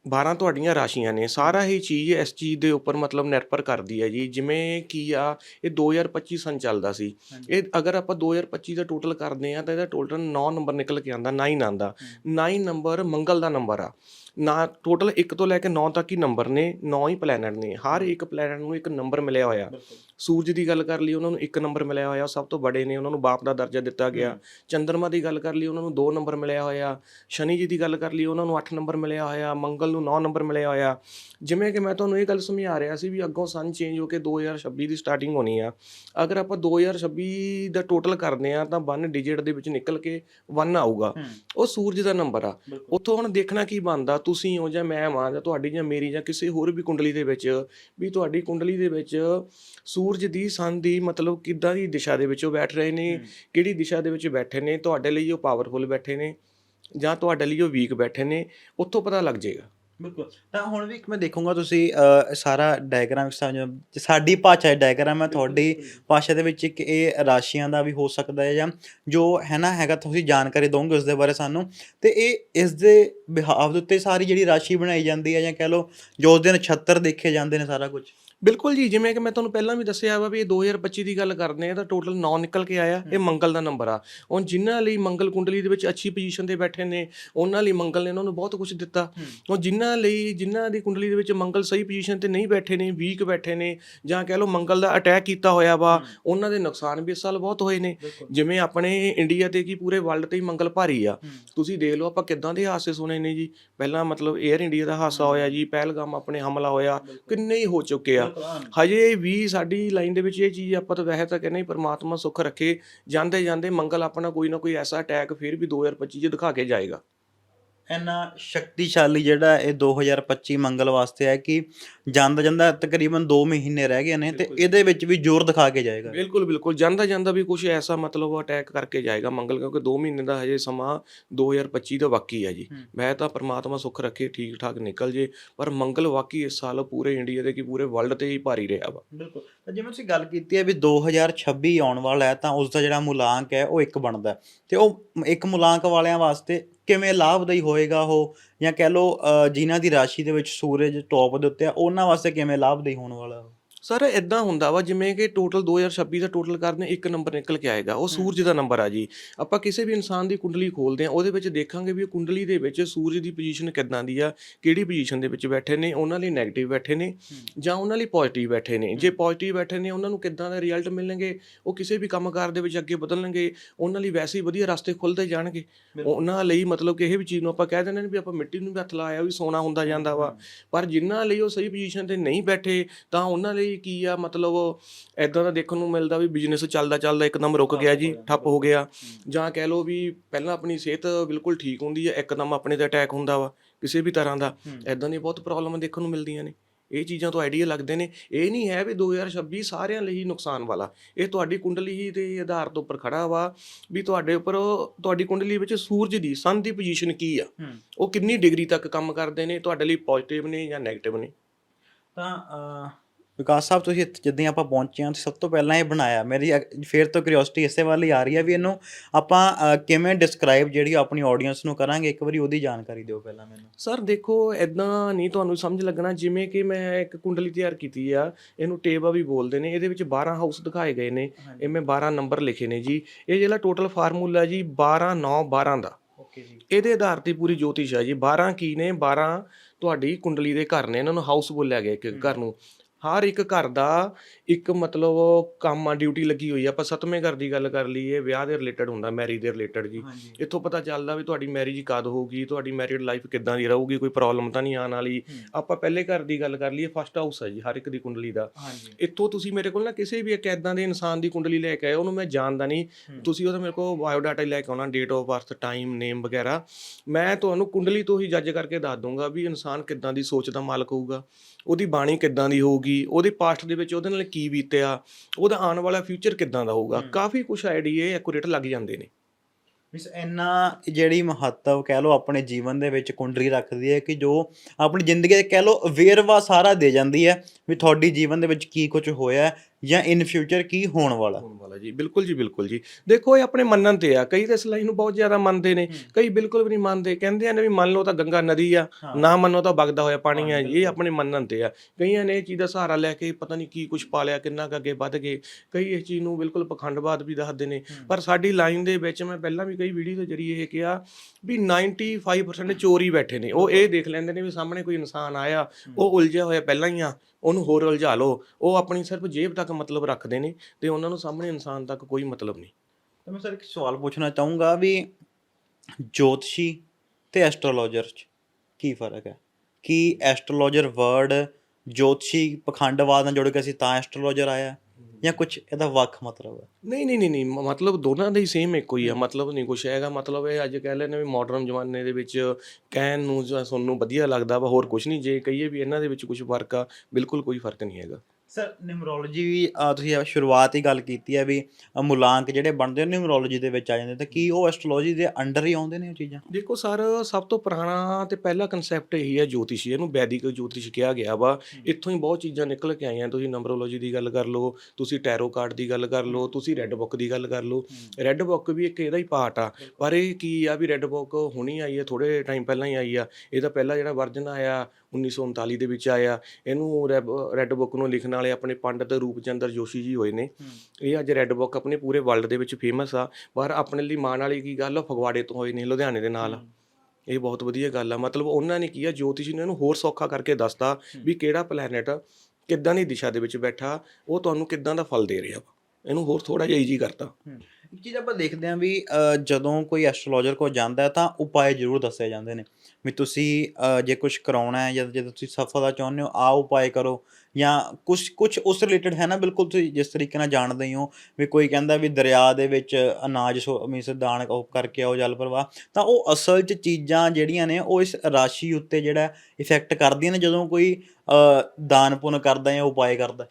12 ਤੁਹਾਡੀਆਂ ਰਾਸ਼ੀਆਂ ਨੇ ਸਾਰਾ ਹੀ ਚੀਜ਼ ਇਸ ਚੀਜ਼ ਦੇ ਉੱਪਰ ਮਤਲਬ ਨਿਰਭਰ ਕਰਦੀ ਹੈ ਜੀ। ਜਿਵੇਂ ਕੀ ਆ ਇਹ 2025 ਸਨ ਚੱਲਦਾ ਸੀ। ਇਹ ਅਗਰ ਆਪਾਂ 2025 ਦਾ ਟੋਟਲ ਕਰਦੇ ਆ ਤਾਂ ਇਹਦਾ ਟੋਟਲ 9 ਨੰਬਰ ਨਿਕਲ ਕੇ ਆਂਦਾ 9 ਆਂਦਾ 9 ਨੰਬਰ ਮੰਗਲ ਦਾ ਨੰਬਰ ਆ। ਨਾ ਟੋਟਲ 1 ਤੋਂ ਲੈ ਕੇ 9 ਤੱਕ ਹੀ ਨੰਬਰ ਨੇ 9 ਹੀ ਪਲੈਨਟ ਨੇ। ਹਰ ਇੱਕ ਪਲੈਨਟ ਨੂੰ ਇੱਕ ਨੰਬਰ ਮਿਲਿਆ ਹੋਇਆ। ਸੂਰਜ ਦੀ ਗੱਲ ਕਰ ਲਈ ਉਹਨਾਂ ਨੂੰ ਇੱਕ ਨੰਬਰ ਮਿਲਿਆ ਹੋਇਆ ਸਭ ਤੋਂ ਵੱਡੇ ਨੇ ਉਹਨਾਂ ਨੂੰ ਬਾਪ ਦਾ ਦਰਜਾ ਦਿੱਤਾ ਗਿਆ। ਚੰ드ਰਮਾ ਦੀ ਗੱਲ ਕਰ ਲਈ ਉਹਨਾਂ ਨੂੰ 2 ਨੰਬਰ ਮਿਲਿਆ ਹੋਇਆ। ਸ਼ਨੀ ਜੀ ਦੀ ਗੱਲ ਕਰ ਲਈ ਉਹਨਾਂ ਨੂੰ 8 ਨੰਬਰ ਮਿਲਿਆ ਹੋਇਆ। ਮੰਗਲ ਨੂੰ 9 ਨੰਬਰ ਮਿਲਿਆ ਹੋਇਆ। ਜਿਵੇਂ ਕਿ ਮੈਂ ਤੁਹਾਨੂੰ ਇਹ ਗੱਲ ਸਮਝਾ ਰਿਹਾ ਸੀ ਵੀ ਅੱਗੋਂ ਸਨ ਚੇਂਜ ਹੋ ਕੇ 2026 ਦੀ ਸਟਾਰਟਿੰਗ ਹੋਣੀ ਆ। ਅਗਰ ਆਪਾਂ 2026 ਦਾ ਟੋਟਲ ਕਰਦੇ ਆ ਤਾਂ 1 ਡਿਜਿਟ ਦੇ ਵਿੱਚ ਨਿਕਲ ਕੇ 1 ਆਊਗਾ। ਉਹ ਸੂਰਜ ਦਾ ਨੰਬਰ ਆ। ਉੱਥੋਂ ਹੁਣ ਦੇਖਣਾ ਕੀ ਬਣਦਾ ਤੁਸੀਂ ਹੋ ਜਾਂ ਮੈਂ ਵਾਂ ਜਾਂ ਤੁਹਾਡੀ ਜਾਂ ਮੇਰੀ ਜਾਂ ਕਿਸੇ ਹੋਰ ਵੀ ਕੁੰਡਲੀ ਦੇ ਵਿੱਚ ਵੀ ਤੁਹਾਡੀ ਕੁੰਡਲੀ ਦੇ ਵਿੱਚ ਸੂਰਜ ਦੀ ਸੰਨ ਦੀ ਮਤਲਬ ਕਿੱਦਾਂ ਦੀ ਦਿਸ਼ਾ ਦੇ ਵਿੱਚ ਉਹ ਬੈਠ ਰਹੇ ਨੇ ਕਿਹੜੀ ਦਿਸ਼ਾ ਦੇ ਵਿੱਚ ਬੈਠੇ ਨੇ ਤੁਹਾਡੇ ਲਈ ਉਹ ਪਾਵਰਫੁਲ ਬੈਠੇ ਨੇ ਜਾਂ ਤੁਹਾਡੇ ਲਈ ਉਹ ਵੀਕ ਬੈਠੇ ਨੇ ਉੱਥੋਂ ਪਤਾ ਲੱਗ ਜਾਏਗਾ। ਬਿਲਕੁਲ। ਤਾਂ ਹੁਣ ਵੀ ਇੱਕ ਮੈਂ ਦੇਖੂੰਗਾ ਤੁਸੀਂ ਸਾਰਾ ਡਾਇਗਰਾਮ ਸਮਝ ਸਾਡੀ ਭਾਸ਼ਾ ਹੈ ਡਾਇਗਰਾਮ ਹੈ ਤੁਹਾਡੀ ਭਾਸ਼ਾ ਦੇ ਵਿੱਚ ਇੱਕ ਇਹ ਰਾਸ਼ੀਆਂ ਦਾ ਵੀ ਹੋ ਸਕਦਾ ਹੈ ਜਾਂ ਜੋ ਹੈ ਨਾ ਹੈਗਾ ਤੁਸੀਂ ਜਾਣਕਾਰੀ ਦੋਗੇ ਉਸ ਦੇ ਬਾਰੇ ਸਾਨੂੰ। ਤੇ ਇਹ ਇਸ ਦੇ ਬਿਹਾਵ ਦੇ ਉੱਤੇ ਸਾਰੀ ਜਿਹੜੀ ਰਾਸ਼ੀ ਬਣਾਈ ਜਾਂਦੀ ਹੈ ਜਾਂ ਕਹਿ ਲਓ ਜੋ ਉਸ ਦੇ ਨਛੱਤਰ ਦੇਖੇ ਜਾਂਦੇ ਨੇ ਸਾਰਾ ਕੁਝ ਬਿਲਕੁਲ ਜੀ ਜਿਵੇਂ ਕਿ ਮੈਂ ਤੁਹਾਨੂੰ ਪਹਿਲਾਂ ਵੀ ਦੱਸਿਆ ਵਾ ਵੀ ਇਹ 2025 ਦੀ ਗੱਲ ਕਰਦੇ ਆ ਤਾਂ ਟੋਟਲ 9 ਨਿਕਲ ਕੇ ਆਇਆ ਇਹ ਮੰਗਲ ਦਾ ਨੰਬਰ ਆ। ਹੁਣ ਜਿਨ੍ਹਾਂ ਲਈ ਮੰਗਲ ਕੁੰਡਲੀ ਦੇ ਵਿੱਚ ਅੱਛੀ ਪੋਜੀਸ਼ਨ ਤੇ ਬੈਠੇ ਨੇ ਉਹਨਾਂ ਲਈ ਮੰਗਲ ਨੇ ਉਹਨਾਂ ਨੂੰ ਬਹੁਤ ਕੁਝ ਦਿੱਤਾ। ਹੁਣ ਜਿਨ੍ਹਾਂ ਲਈ ਜਿਨ੍ਹਾਂ ਦੀ ਕੁੰਡਲੀ ਦੇ ਵਿੱਚ ਮੰਗਲ ਸਹੀ ਪੋਜੀਸ਼ਨ ਤੇ ਨਹੀਂ ਬੈਠੇ ਨੇ ਵੀਕ ਬੈਠੇ ਨੇ ਜਾਂ ਕਹਿ ਲਓ ਮੰਗਲ ਦਾ ਅਟੈਕ ਕੀਤਾ ਹੋਇਆ ਵਾ ਉਹਨਾਂ ਦੇ ਨੁਕਸਾਨ ਵੀ ਇਸ ਸਾਲ ਬਹੁਤ ਹੋਏ ਨੇ। ਜਿਵੇਂ ਆਪਣੇ ਇੰਡੀਆ ਤੇ ਕੀ ਪੂਰੇ ਵਰਲਡ ਤੇ ਹੀ ਮੰਗਲ ਭਾਰੀ ਆ। ਤੁਸੀਂ ਦੇਖ ਲਓ ਆਪਾਂ ਕਿੱਦਾਂ ਦੇ ਹਾਦਸੇ ਸੁਣੇ ਨੇ ਜੀ। ਪਹਿਲਾਂ ਮਤਲਬ 에ਅਰ ਇੰਡੀਆ ਦਾ ਹਾਦਸਾ ਹੋਇਆ ਜੀ ਪਹਿਲਗਾਮ ਆਪਣੇ ਹਮਲਾ ਹੋਇਆ ਕਿੰਨੇ ਹੀ ਹੋ ਚੁੱਕੇ ਆ। ਹਜੇ ਵੀ ਸਾਡੀ ਲਾਈਨ ਦੇ ਵਿੱਚ ਇਹ ਚੀਜ਼ ਆਪਾਂ ਤਾਂ ਵੈਸੇ ਤਾਂ ਕਹਿੰਦੇ ਪਰਮਾਤਮਾ ਸੁੱਖ ਰੱਖੇ। ਜਾਂਦੇ ਜਾਂਦੇ ਮੰਗਲ ਆਪਣਾ ਕੋਈ ਨਾ ਕੋਈ ਐਸਾ ਅਟੈਕ ਫਿਰ ਵੀ 2025 ਚ ਦਿਖਾ ਕੇ ਜਾਏਗਾ। ਇੰਨਾ ਸ਼ਕਤੀਸ਼ਾਲੀ ਜਿਹੜਾ ਇਹ 2025 ਮੰਗਲ ਵਾਸਤੇ ਹੈ ਕਿ ਜਾਂਦਾ ਜਾਂਦਾ ਤਕਰੀਬਨ 2 ਮਹੀਨੇ ਰਹਿ ਗਏ ਨੇ ਤੇ ਇਹਦੇ ਵਿੱਚ ਵੀ ਜ਼ੋਰ ਦਿਖਾ ਕੇ ਜਾਏਗਾ। ਬਿਲਕੁਲ ਬਿਲਕੁਲ। ਜਾਂਦਾ ਜਾਂਦਾ ਵੀ ਕੁਝ ਐਸਾ ਮਤਲਬ ਅਟੈਕ ਕਰਕੇ ਜਾਏਗਾ ਮੰਗਲ ਕਿਉਂਕਿ 2 ਮਹੀਨੇ ਦਾ ਹਜੇ ਸਮਾਂ 2025 ਦਾ ਬਾਕੀ ਹੈ ਜੀ। ਮੈਂ ਤਾਂ ਪ੍ਰਮਾਤਮਾ ਸੁੱਖ ਰੱਖੇ ਠੀਕ ਠਾਕ ਨਿਕਲ ਜੇ ਪਰ ਮੰਗਲ ਵਾਕਈ ਇਸ ਸਾਲ ਪੂਰੇ ਇੰਡੀਆ ਦੇ ਕੀ ਪੂਰੇ ਵਰਲਡ ਤੇ ਹੀ ਭਾਰੀ ਰਿਹਾ ਵਾ। ਬਿਲਕੁਲ। ਤਾਂ ਜਿਵੇਂ ਤੁਸੀਂ ਗੱਲ ਕੀਤੀ ਹੈ ਵੀ 2026 ਆਉਣ ਵਾਲਾ ਹੈ ਤਾਂ ਉਸ ਦਾ ਜਿਹੜਾ ਮੁਲਾਂਕ ਹੈ ਉਹ ਇੱਕ ਬਣਦਾ ਤੇ ਉਹ ਇੱਕ ਮੁਲਾਂਕ ਵਾਲਿਆਂ ਵਾਸਤੇ ਕਿਵੇਂ ਲਾਭਦਾਈ ਹੋਏਗਾ ਉਹ? ਜਾਂ ਕਹਿ ਲਓ ਜਿਨ੍ਹਾਂ ਦੀ ਰਾਸ਼ੀ ਦੇ ਵਿੱਚ ਸੂਰਜ ਟੌਪ ਦੇ ਉੱਤੇ ਆ, ਉਹਨਾਂ ਵਾਸਤੇ ਕਿਵੇਂ ਲਾਭਦਾਈ ਹੋਣ ਵਾਲਾ ਉਹ? ਸਰ ਇਦਾਂ ਹੁੰਦਾ ਵਾ ਜਿਵੇਂ ਕਿ ਟੋਟਲ 2026 ਦਾ ਟੋਟਲ ਕਰਦੇ ਇੱਕ ਨੰਬਰ ਨਿਕਲ ਕੇ ਆਏਗਾ। ਉਹ ਸੂਰਜ ਦਾ ਨੰਬਰ ਆ ਜੀ। ਆਪਾਂ ਕਿਸੇ ਵੀ ਇਨਸਾਨ ਦੀ ਕੁੰਡਲੀ ਖੋਲਦੇ ਆ ਉਹਦੇ ਵਿੱਚ ਦੇਖਾਂਗੇ ਵੀ ਉਹ ਕੁੰਡਲੀ ਦੇ ਵਿੱਚ ਸੂਰਜ ਦੀ ਪੋਜੀਸ਼ਨ ਕਿੱਦਾਂ ਦੀ ਆ ਕਿਹੜੀ ਪੋਜੀਸ਼ਨ ਦੇ ਵਿੱਚ ਬੈਠੇ ਨੇ ਉਹਨਾਂ ਲਈ 네ਗੇਟਿਵ ਬੈਠੇ ਨੇ ਜਾਂ ਉਹਨਾਂ ਲਈ ਪੋਜ਼ਿਟਿਵ ਬੈਠੇ ਨੇ। ਜੇ ਪੋਜ਼ਿਟਿਵ ਬੈਠੇ ਨੇ ਉਹਨਾਂ ਨੂੰ ਕਿੱਦਾਂ ਦਾ ਰਿਜ਼ਲਟ ਮਿਲਣਗੇ ਉਹ ਕਿਸੇ ਵੀ ਕੰਮਕਾਰ ਦੇ ਵਿੱਚ ਅੱਗੇ ਵਧਣਗੇ ਉਹਨਾਂ ਲਈ ਵੈਸੇ ਹੀ ਵਧੀਆ ਰਸਤੇ ਖੁੱਲਦੇ ਜਾਣਗੇ। ਉਹਨਾਂ ਲਈ ਮਤਲਬ ਕਿ ਇਹ ਵੀ ਚੀਜ਼ ਨੂੰ ਆਪਾਂ ਕਹਿ ਦਿੰਦੇ ਨੇ ਵੀ ਆਪਾਂ ਮਿੱਟੀ ਨੂੰ ਵੀ ਹੱਥ ਲਾਇਆ ਵੀ ਸੋਨਾ ਹੁੰਦਾ ਜਾਂਦਾ ਵਾ। ਪਰ ਜਿਨ੍ਹਾਂ ਲਈ ਉਹ ਸਹੀ ਪੋਜੀਸ਼ਨ ਤੇ ਨਹੀਂ ਬੈਠੇ ਤਾਂ ਉਹਨਾਂ ਲਈ ਕੀ ਆ ਮਤਲਬ ਐਦਾਂ ਦਾ ਦੇਖਣ ਨੂੰ ਮਿਲਦਾ ਵੀ ਬਿਜ਼ਨਸ ਚੱਲਦਾ ਚੱਲਦਾ ਇੱਕਦਮ ਰੁਕ ਗਿਆ ਜੀ ਠੱਪ ਹੋ ਗਿਆ। ਜਾਂ ਕਹਿ ਲਓ ਵੀ ਪਹਿਲਾਂ ਆਪਣੀ ਸਿਹਤ ਬਿਲਕੁਲ ਠੀਕ ਹੁੰਦੀ ਹੈ ਇੱਕਦਮ ਆਪਣੇ ਤੇ ਅਟੈਕ ਹੁੰਦਾ ਵਾ ਕਿਸੇ ਵੀ ਤਰ੍ਹਾਂ ਦਾ। ਐਦਾਂ ਦੀਆਂ ਬਹੁਤ ਪ੍ਰੋਬਲਮਾਂ ਦੇਖਣ ਨੂੰ ਮਿਲਦੀਆਂ ਨੇ। ਇਹ ਚੀਜ਼ਾਂ ਤੋਂ ਆਈਡੀਆ ਲੱਗਦੇ ਨੇ। ਇਹ ਨਹੀਂ ਹੈ ਵੀ 2026 ਸਾਰਿਆਂ ਲਈ ਨੁਕਸਾਨ ਵਾਲਾ। ਇਹ ਤੁਹਾਡੀ ਕੁੰਡਲੀ ਹੀ ਦੇ ਆਧਾਰ ਤੋਂ ਉੱਪਰ ਖੜਾ ਵਾ ਵੀ ਤੁਹਾਡੇ ਉੱਪਰ ਤੁਹਾਡੀ ਕੁੰਡਲੀ ਵਿੱਚ ਸੂਰਜ ਦੀ ਸੰਨ ਦੀ ਪੋਜੀਸ਼ਨ ਕੀ ਆ? ਉਹ ਕਿੰਨੀ ਡਿਗਰੀ ਤੱਕ ਕੰਮ ਕਰਦੇ ਨੇ ਤੁਹਾਡੇ ਲਈ ਪੋਜ਼ਿਟਿਵ ਨੇ ਜਾਂ 네ਗੇਟਿਵ ਨੇ? ਤਾਂ ਵਿਕਾਸ ਸਾਹਿਬ ਤੁਸੀਂ ਜਿੱਦਾਂ ਆਪਾਂ ਪਹੁੰਚੇ ਹਾਂ ਤੁਸੀਂ ਸਭ ਤੋਂ ਪਹਿਲਾਂ ਇਹ ਬਣਾਇਆ। ਮੇਰੀ ਫਿਰ ਤੋਂ ਕਿਉਰਿਓਸਿਟੀ ਇਸੇ ਵੱਲ ਹੀ ਆ ਰਹੀ ਹੈ ਵੀ ਇਹਨੂੰ ਆਪਾਂ ਕਿਵੇਂ ਡਿਸਕ੍ਰਾਈਬ ਜਿਹੜੀ ਆਪਣੀ ਆਡੀਅנס ਨੂੰ ਕਰਾਂਗੇ ਇੱਕ ਵਾਰੀ ਉਹਦੀ ਜਾਣਕਾਰੀ ਦਿਓ ਪਹਿਲਾਂ ਮੈਨੂੰ। ਸਰ ਦੇਖੋ ਇਦਾਂ ਨਹੀਂ ਤੁਹਾਨੂੰ ਸਮਝ ਲੱਗਣਾ ਜਿਵੇਂ ਕਿ ਮੈਂ ਇੱਕ ਕੁੰਡਲੀ ਤਿਆਰ ਕੀਤੀ ਆ ਇਹਨੂੰ ਟੇਬਾ ਵੀ ਬੋਲਦੇ ਨੇ ਇਹਦੇ ਵਿੱਚ 12 ਹਾਊਸ ਦਿਖਾਏ ਗਏ ਨੇ ਇਹ ਮੈਂ 12 ਨੰਬਰ ਲਿਖੇ ਨੇ ਜੀ। ਇਹ ਜਿਹੜਾ ਟੋਟਲ ਫਾਰਮੂਲਾ ਜੀ 12 9 12 ਦਾ। ਓਕੇ ਜੀ। ਇਹਦੇ ਆਧਾਰ ਤੇ ਪੂਰੀ ਜੋਤਿਸ਼ ਹੈ ਜੀ 12 ਕੀ ਨੇ 12 ਤੁਹਾਡੀ ਕੁੰਡਲੀ ਦੇ ਘਰ ਨੇ ਇਹਨਾਂ ਨੂੰ ਹਾਊਸ ਬੋਲਿਆ ਗਿਆ ਇੱਕ ਘਰ ਨੂੰ। ਹਰ ਇੱਕ ਘਰ ਦਾ ਇੱਕ ਮਤਲਬ ਕੰਮ ਆ ਡਿਊਟੀ ਲੱਗੀ ਹੋਈ ਆ। ਆਪਾਂ ਸੱਤਵੇਂ ਘਰ ਦੀ ਗੱਲ ਕਰ ਲਈਏ ਵਿਆਹ ਦੇ ਰਿਲੇਟਡ ਹੁੰਦਾ ਮੈਰਿਜ ਦੇ ਰਿਲੇਟਡ ਜੀ। ਇੱਥੋਂ ਪਤਾ ਚੱਲਦਾ ਵੀ ਤੁਹਾਡੀ ਮੈਰਿਜ ਕਦ ਹੋਊਗੀ ਤੁਹਾਡੀ ਮੈਰਿਡ ਲਾਈਫ ਕਿੱਦਾਂ ਦੀ ਰਹੂਗੀ ਕੋਈ ਪ੍ਰੋਬਲਮ ਤਾਂ ਨਹੀਂ ਆਉਣ ਵਾਲੀ। ਆਪਾਂ ਪਹਿਲੇ ਘਰ ਦੀ ਗੱਲ ਕਰ ਲਈਏ ਫਸਟ ਹਾਊਸ ਹੈ ਜੀ ਹਰ ਇੱਕ ਦੀ ਕੁੰਡਲੀ ਦਾ। ਇੱਥੋਂ ਤੁਸੀਂ ਮੇਰੇ ਕੋਲ ਨਾ ਕਿਸੇ ਵੀ ਇੱਕ ਐਦਾਂ ਦੇ ਇਨਸਾਨ ਦੀ ਕੁੰਡਲੀ ਲੈ ਕੇ ਆਏ ਉਹਨੂੰ ਮੈਂ ਜਾਣਦਾ ਨਹੀਂ। ਤੁਸੀਂ ਉਹਦਾ ਮੇਰੇ ਕੋਲ ਬਾਇਓ ਡਾਟਾ ਲੈ ਕੇ ਆਉਣਾ date of birth time name ਵਗੈਰਾ। ਮੈਂ ਤੁਹਾਨੂੰ ਕੁੰਡਲੀ ਤੋਂ ਹੀ ਜੱਜ ਕਰਕੇ ਦੱਸ ਦੂੰਗਾ ਵੀ ਇਨਸਾਨ ਕਿੱਦਾਂ ਦੀ ਸੋਚ ਦਾ ਮਾਲਕ ਹੋਊਗਾ ਉਹਦੀ ਬਾਣੀ ਕਿੱਦਾਂ ਦੀ ਹੋਊਗੀ ਉਹਦੇ ਪਾਸਟ ਦੇ ਵਿੱਚ ਉਹਦੇ ਨਾਲ ਕੀ ਬੀਤਿਆ ਉਹਦਾ ਆਉਣ ਵਾਲਾ ਫਿਊਚਰ ਕਿੱਦਾਂ ਦਾ ਹੋਊਗਾ ਕਾਫੀ ਕੁਝ ਆਈਡੀਏ ਐਕੂਰੇਟ ਲੱਗ ਜਾਂਦੇ ਨੇ। ਮਿਸ ਇੰਨਾ ਜਿਹੜੀ ਮਹੱਤਵ ਕਹਿ ਲਓ ਆਪਣੇ ਜੀਵਨ ਦੇ ਵਿੱਚ ਕੁੰਡਲੀ ਰੱਖਦੀ ਹੈ ਕਿ ਜੋ ਆਪਣੀ ਜ਼ਿੰਦਗੀ ਦੇ ਕਹਿ ਲਓ ਵੇਰਵਾ ਸਾਰਾ ਦੇ ਜਾਂਦੀ ਹੈ ਵੀ ਤੁਹਾਡੀ ਜੀਵਨ ਦੇ ਵਿੱਚ ਕੀ ਕੁਝ ਹੋਇਆ ਜਾਂ ਇਨ ਫਿਊਚਰ ਕੀ ਹੋਣ ਵਾਲਾ? ਹੋਣ ਵਾਲਾ ਜੀ ਬਿਲਕੁਲ ਜੀ ਬਿਲਕੁਲ ਜੀ। ਦੇਖੋ ਇਹ ਆਪਣੇ ਮੰਨਣ ਤੇ ਆ। ਕਈ ਤਾਂ ਇਸ ਲਾਈਨ ਨੂੰ ਬਹੁਤ ਜ਼ਿਆਦਾ ਮੰਨਦੇ ਨੇ ਕਈ ਬਿਲਕੁਲ ਵੀ ਨਹੀਂ ਮੰਨਦੇ। ਕਹਿੰਦੇ ਆ ਨੇ ਵੀ ਮੰਨ ਲਓ ਤਾਂ ਗੰਗਾ ਨਦੀ ਆ ਨਾ ਮੰਨੋ ਤਾਂ ਵਗਦਾ ਹੋਇਆ ਪਾਣੀ ਆ। ਇਹ ਆਪਣੇ ਮੰਨਣ ਤੇ ਆ। ਕਈਆਂ ਨੇ ਇਹ ਚੀਜ਼ ਦਾ ਸਹਾਰਾ ਲੈ ਕੇ ਪਤਾ ਨਹੀਂ ਕੀ ਕੁਝ ਪਾ ਲਿਆ ਕਿੰਨਾ ਕੁ ਅੱਗੇ ਵੱਧ ਗਏ। ਕਈ ਇਸ ਚੀਜ਼ ਨੂੰ ਬਿਲਕੁਲ ਪਖੰਡਵਾਦ ਵੀ ਦੱਸਦੇ ਨੇ। ਪਰ ਸਾਡੀ ਲਾਈਨ ਦੇ ਵਿੱਚ ਮੈਂ ਪਹਿਲਾਂ ਵੀ ਕਈ ਵੀਡੀਓ ਦੇ ਜਰੀਏ ਇਹ ਕਿਹਾ ਵੀ 95% ਚੋਰ ਬੈਠੇ ਨੇ। ਉਹ ਇਹ ਦੇਖ ਲੈਂਦੇ ਨੇ ਵੀ ਸਾਹਮਣੇ ਕੋਈ ਇਨਸਾਨ ਆਇਆ ਉਹ ਉਲਝਿਆ ਹੋਇਆ ਪਹਿਲਾਂ ਹੀ ਆ। ਉਹਨੂੰ ਹੋਰ ਉਲਝਾ ਲਓ। ਉਹ ਆਪਣੀ ਸਿਰਫ ਜੇਬ ਤੱਕ ਮਤਲਬ ਰੱਖਦੇ ਨੇ ਤੇ ਉਹਨਾਂ ਨੂੰ ਸਾਹਮਣੇ ਇਨਸਾਨ ਤੱਕ ਕੋਈ ਮਤਲਬ ਨਹੀਂ। ਤਾਂ ਮੈਂ ਸਰ ਇੱਕ ਸਵਾਲ ਪੁੱਛਣਾ ਚਾਹੂੰਗਾ ਵੀ ਜੋਤਸ਼ੀ ਤੇ ਐਸਟ੍ਰੋਲੋਜਰ ਚ ਕੀ ਫ਼ਰਕ ਹੈ? ਕੀ ਐਸਟ੍ਰੋਲੋਜਰ ਵਰਡ ਜੋਤਸ਼ੀ ਪਖੰਡਵਾਦ ਨਾਲ ਜੁੜ ਕੇ ਸੀ ਤਾਂ ਐਸਟ੍ਰੋਲੋਜਰ ਆਇਆ? ਜਾਂ ਕੁਝ ਇਹਦਾ ਵੱਖ ਮਤਲਬ ਹੈ? ਨਹੀਂ ਨਹੀਂ ਨਹੀਂ ਨਹੀਂ, ਮ- ਮਤਲਬ ਦੋਨਾਂ ਦਾ ਹੀ ਸੇਮ ਇੱਕੋ ਹੀ ਆ, ਮਤਲਬ ਨਹੀਂ ਕੁਛ ਹੈਗਾ, ਮਤਲਬ ਇਹ ਅੱਜ ਕਹਿ ਲੈਣੇ ਵੀ ਮਾਡਰਨ ਜ਼ਮਾਨੇ ਦੇ ਵਿੱਚ ਕਹਿਣ ਨੂੰ ਜਾਂ ਸੁਣਨ ਨੂੰ ਵਧੀਆ ਲੱਗਦਾ ਵਾ, ਹੋਰ ਕੁਝ ਨਹੀਂ, ਜੇ ਕਹੀਏ ਵੀ ਇਹਨਾਂ ਦੇ ਵਿੱਚ ਕੁਝ ਫ਼ਰਕ ਆ, ਬਿਲਕੁਲ ਕੋਈ ਫ਼ਰਕ ਨਹੀਂ ਹੈਗਾ। ਸਰ ਨਿਊਮਰੋਲੋਜੀ ਵੀ ਅਹ, ਤੁਸੀਂ ਸ਼ੁਰੂਆਤ ਹੀ ਗੱਲ ਕੀਤੀ ਹੈ ਵੀ ਅਹ, ਮੁਲਾਂਕ ਜਿਹੜੇ ਬਣਦੇ ਉਹ ਨਿਊਮਰੋਲੋਜੀ ਦੇ ਵਿੱਚ ਆ ਜਾਂਦੇ ਤਾਂ ਕੀ ਉਹ ਐਸਟ੍ਰੋਲੋਜੀ ਦੇ ਅੰਡਰ ਹੀ ਆਉਂਦੇ ਨੇ ਉਹ ਚੀਜ਼ਾਂ? ਦੇਖੋ ਸਰ ਸਭ ਤੋਂ ਪੁਰਾਣਾ ਤੇ ਪਹਿਲਾ ਕਨਸੈਪਟ ਇਹੀ ਹੈ ਜੋਤਿਸ਼ ਇਹਨੂੰ ਵੈਦਿਕ ਜੋਤਿਸ਼ ਕਿਹਾ ਗਿਆ ਵਾ। ਇੱਥੋਂ ਹੀ ਬਹੁਤ ਚੀਜ਼ਾਂ ਨਿਕਲ ਕੇ ਆਈਆਂ ਤੁਸੀਂ ਨੰਬਰੋਲੋਜੀ ਦੀ ਗੱਲ ਕਰ ਲਓ ਤੁਸੀਂ ਟੈਰੋ ਕਾਰਡ ਦੀ ਗੱਲ ਕਰ ਲਓ ਤੁਸੀਂ ਰੈੱਡ ਬੁੱਕ ਦੀ ਗੱਲ ਕਰ ਲਓ। ਰੈੱਡ ਬੁੱਕ ਵੀ ਇੱਕ ਇਹਦਾ ਹੀ ਪਾਰਟ ਆ ਪਰ ਇਹ ਕੀ ਆ ਵੀ ਰੈੱਡ ਬੁੱਕ ਹੁਣੀ ਆਈ ਹੈ ਥੋੜੇ ਟਾਈਮ ਪਹਿਲਾਂ ਹੀ ਆਈ ਆ। ਇਹਦਾ ਪਹਿਲਾ ਜਿਹੜਾ ਵਰਜਨ ਆਇਆ 1939 ਦੇ ਵਿੱਚ ਆਇਆ। ਇਹਨੂੰ ਰੈੱਡ ਬੁੱਕ ਨੂੰ ਲਿਖਣ ਵਾਲੇ ਆਪਣੇ ਪੰਡਤ ਰੂਪਚੰਦਰ ਜੋਸ਼ੀ ਜੀ ਹੋਏ ਨੇ। ਇਹ ਅੱਜ ਰੈੱਡ ਬੁੱਕ ਆਪਣੇ ਪੂਰੇ ਵਰਲਡ ਦੇ ਵਿੱਚ ਫੇਮਸ ਆ। ਪਰ ਆਪਣੇ ਲਈ ਮਾਣ ਵਾਲੀ ਕੀ ਗੱਲ ਆ ਫਗਵਾੜੇ ਤੋਂ ਹੋਏ ਨੇ ਲੁਧਿਆਣੇ ਦੇ ਨਾਲ। ਇਹ ਬਹੁਤ ਵਧੀਆ ਗੱਲ ਆ। ਮਤਲਬ ਉਹਨਾਂ ਨੇ ਕੀ ਆ ਜੋਤਿਸ਼ ਨੇ ਇਹਨੂੰ ਹੋਰ ਸੌਖਾ ਕਰਕੇ ਦੱਸਤਾ ਵੀ ਕਿਹੜਾ ਪਲੈਨਟ ਕਿੱਦਾਂ ਦੀ ਦਿਸ਼ਾ ਦੇ ਵਿੱਚ ਬੈਠਾ ਉਹ ਤੁਹਾਨੂੰ ਕਿੱਦਾਂ ਦਾ ਫਲ ਦੇ ਰਿਹਾ ਵਾ। ਇਹਨੂੰ ਹੋਰ ਥੋੜਾ ਜਿਹਾ ਈਜੀ ਕਰਤਾ। ਇੱਕ ਚੀਜ਼ ਆਪਾਂ ਦੇਖਦੇ ਹਾਂ ਵੀ ਅਹ, ਜਦੋਂ ਕੋਈ ਐਸਟ੍ਰੋਲੋਜਰ ਕੋਲ ਜਾਂਦਾ ਹੈ ਤਾਂ ਉਪਾਅ ਜ਼ਰੂਰ ਦੱਸੇ ਜਾਂਦੇ ਨੇ ਵੀ ਤੁਸੀਂ ਅਹ, ਜੇ ਕੁਝ ਕਰਾਉਣਾ ਹੈ ਜਾਂ ਜੇ ਤੁਸੀਂ ਸਫਲਤਾ ਚਾਹੁੰਦੇ ਹੋ ਆ ਉਪਾਅ ਕਰੋ ਜਾਂ ਕੁਝ ਕੁਝ ਉਸ ਰਿਲੇਟਡ ਹੈ ਨਾ ਬਿਲਕੁਲ ਤੁਸੀਂ ਜਿਸ ਤਰੀਕੇ ਨਾਲ ਜਾਣਦੇ ਹੀ ਹੋ ਵੀ ਕੋਈ ਕਹਿੰਦਾ ਵੀ ਦਰਿਆ ਦੇ ਵਿੱਚ ਅਨਾਜ ਮੀਨਸ ਦਾਨ ਉਹ ਕਰਕੇ ਆਓ ਜਲ ਪ੍ਰਵਾਹ ਤਾਂ ਉਹ ਅਸਲ 'ਚ ਚੀਜ਼ਾਂ ਜਿਹੜੀਆਂ ਨੇ ਉਹ ਇਸ ਰਾਸ਼ੀ ਉੱਤੇ ਜਿਹੜਾ ਇਫੈਕਟ ਕਰਦੀਆਂ ਨੇ ਜਦੋਂ ਕੋਈ ਅਹ, ਦਾਨ ਪੁੰਨ ਕਰਦਾ ਜਾਂ ਉਪਾਅ ਕਰਦਾ।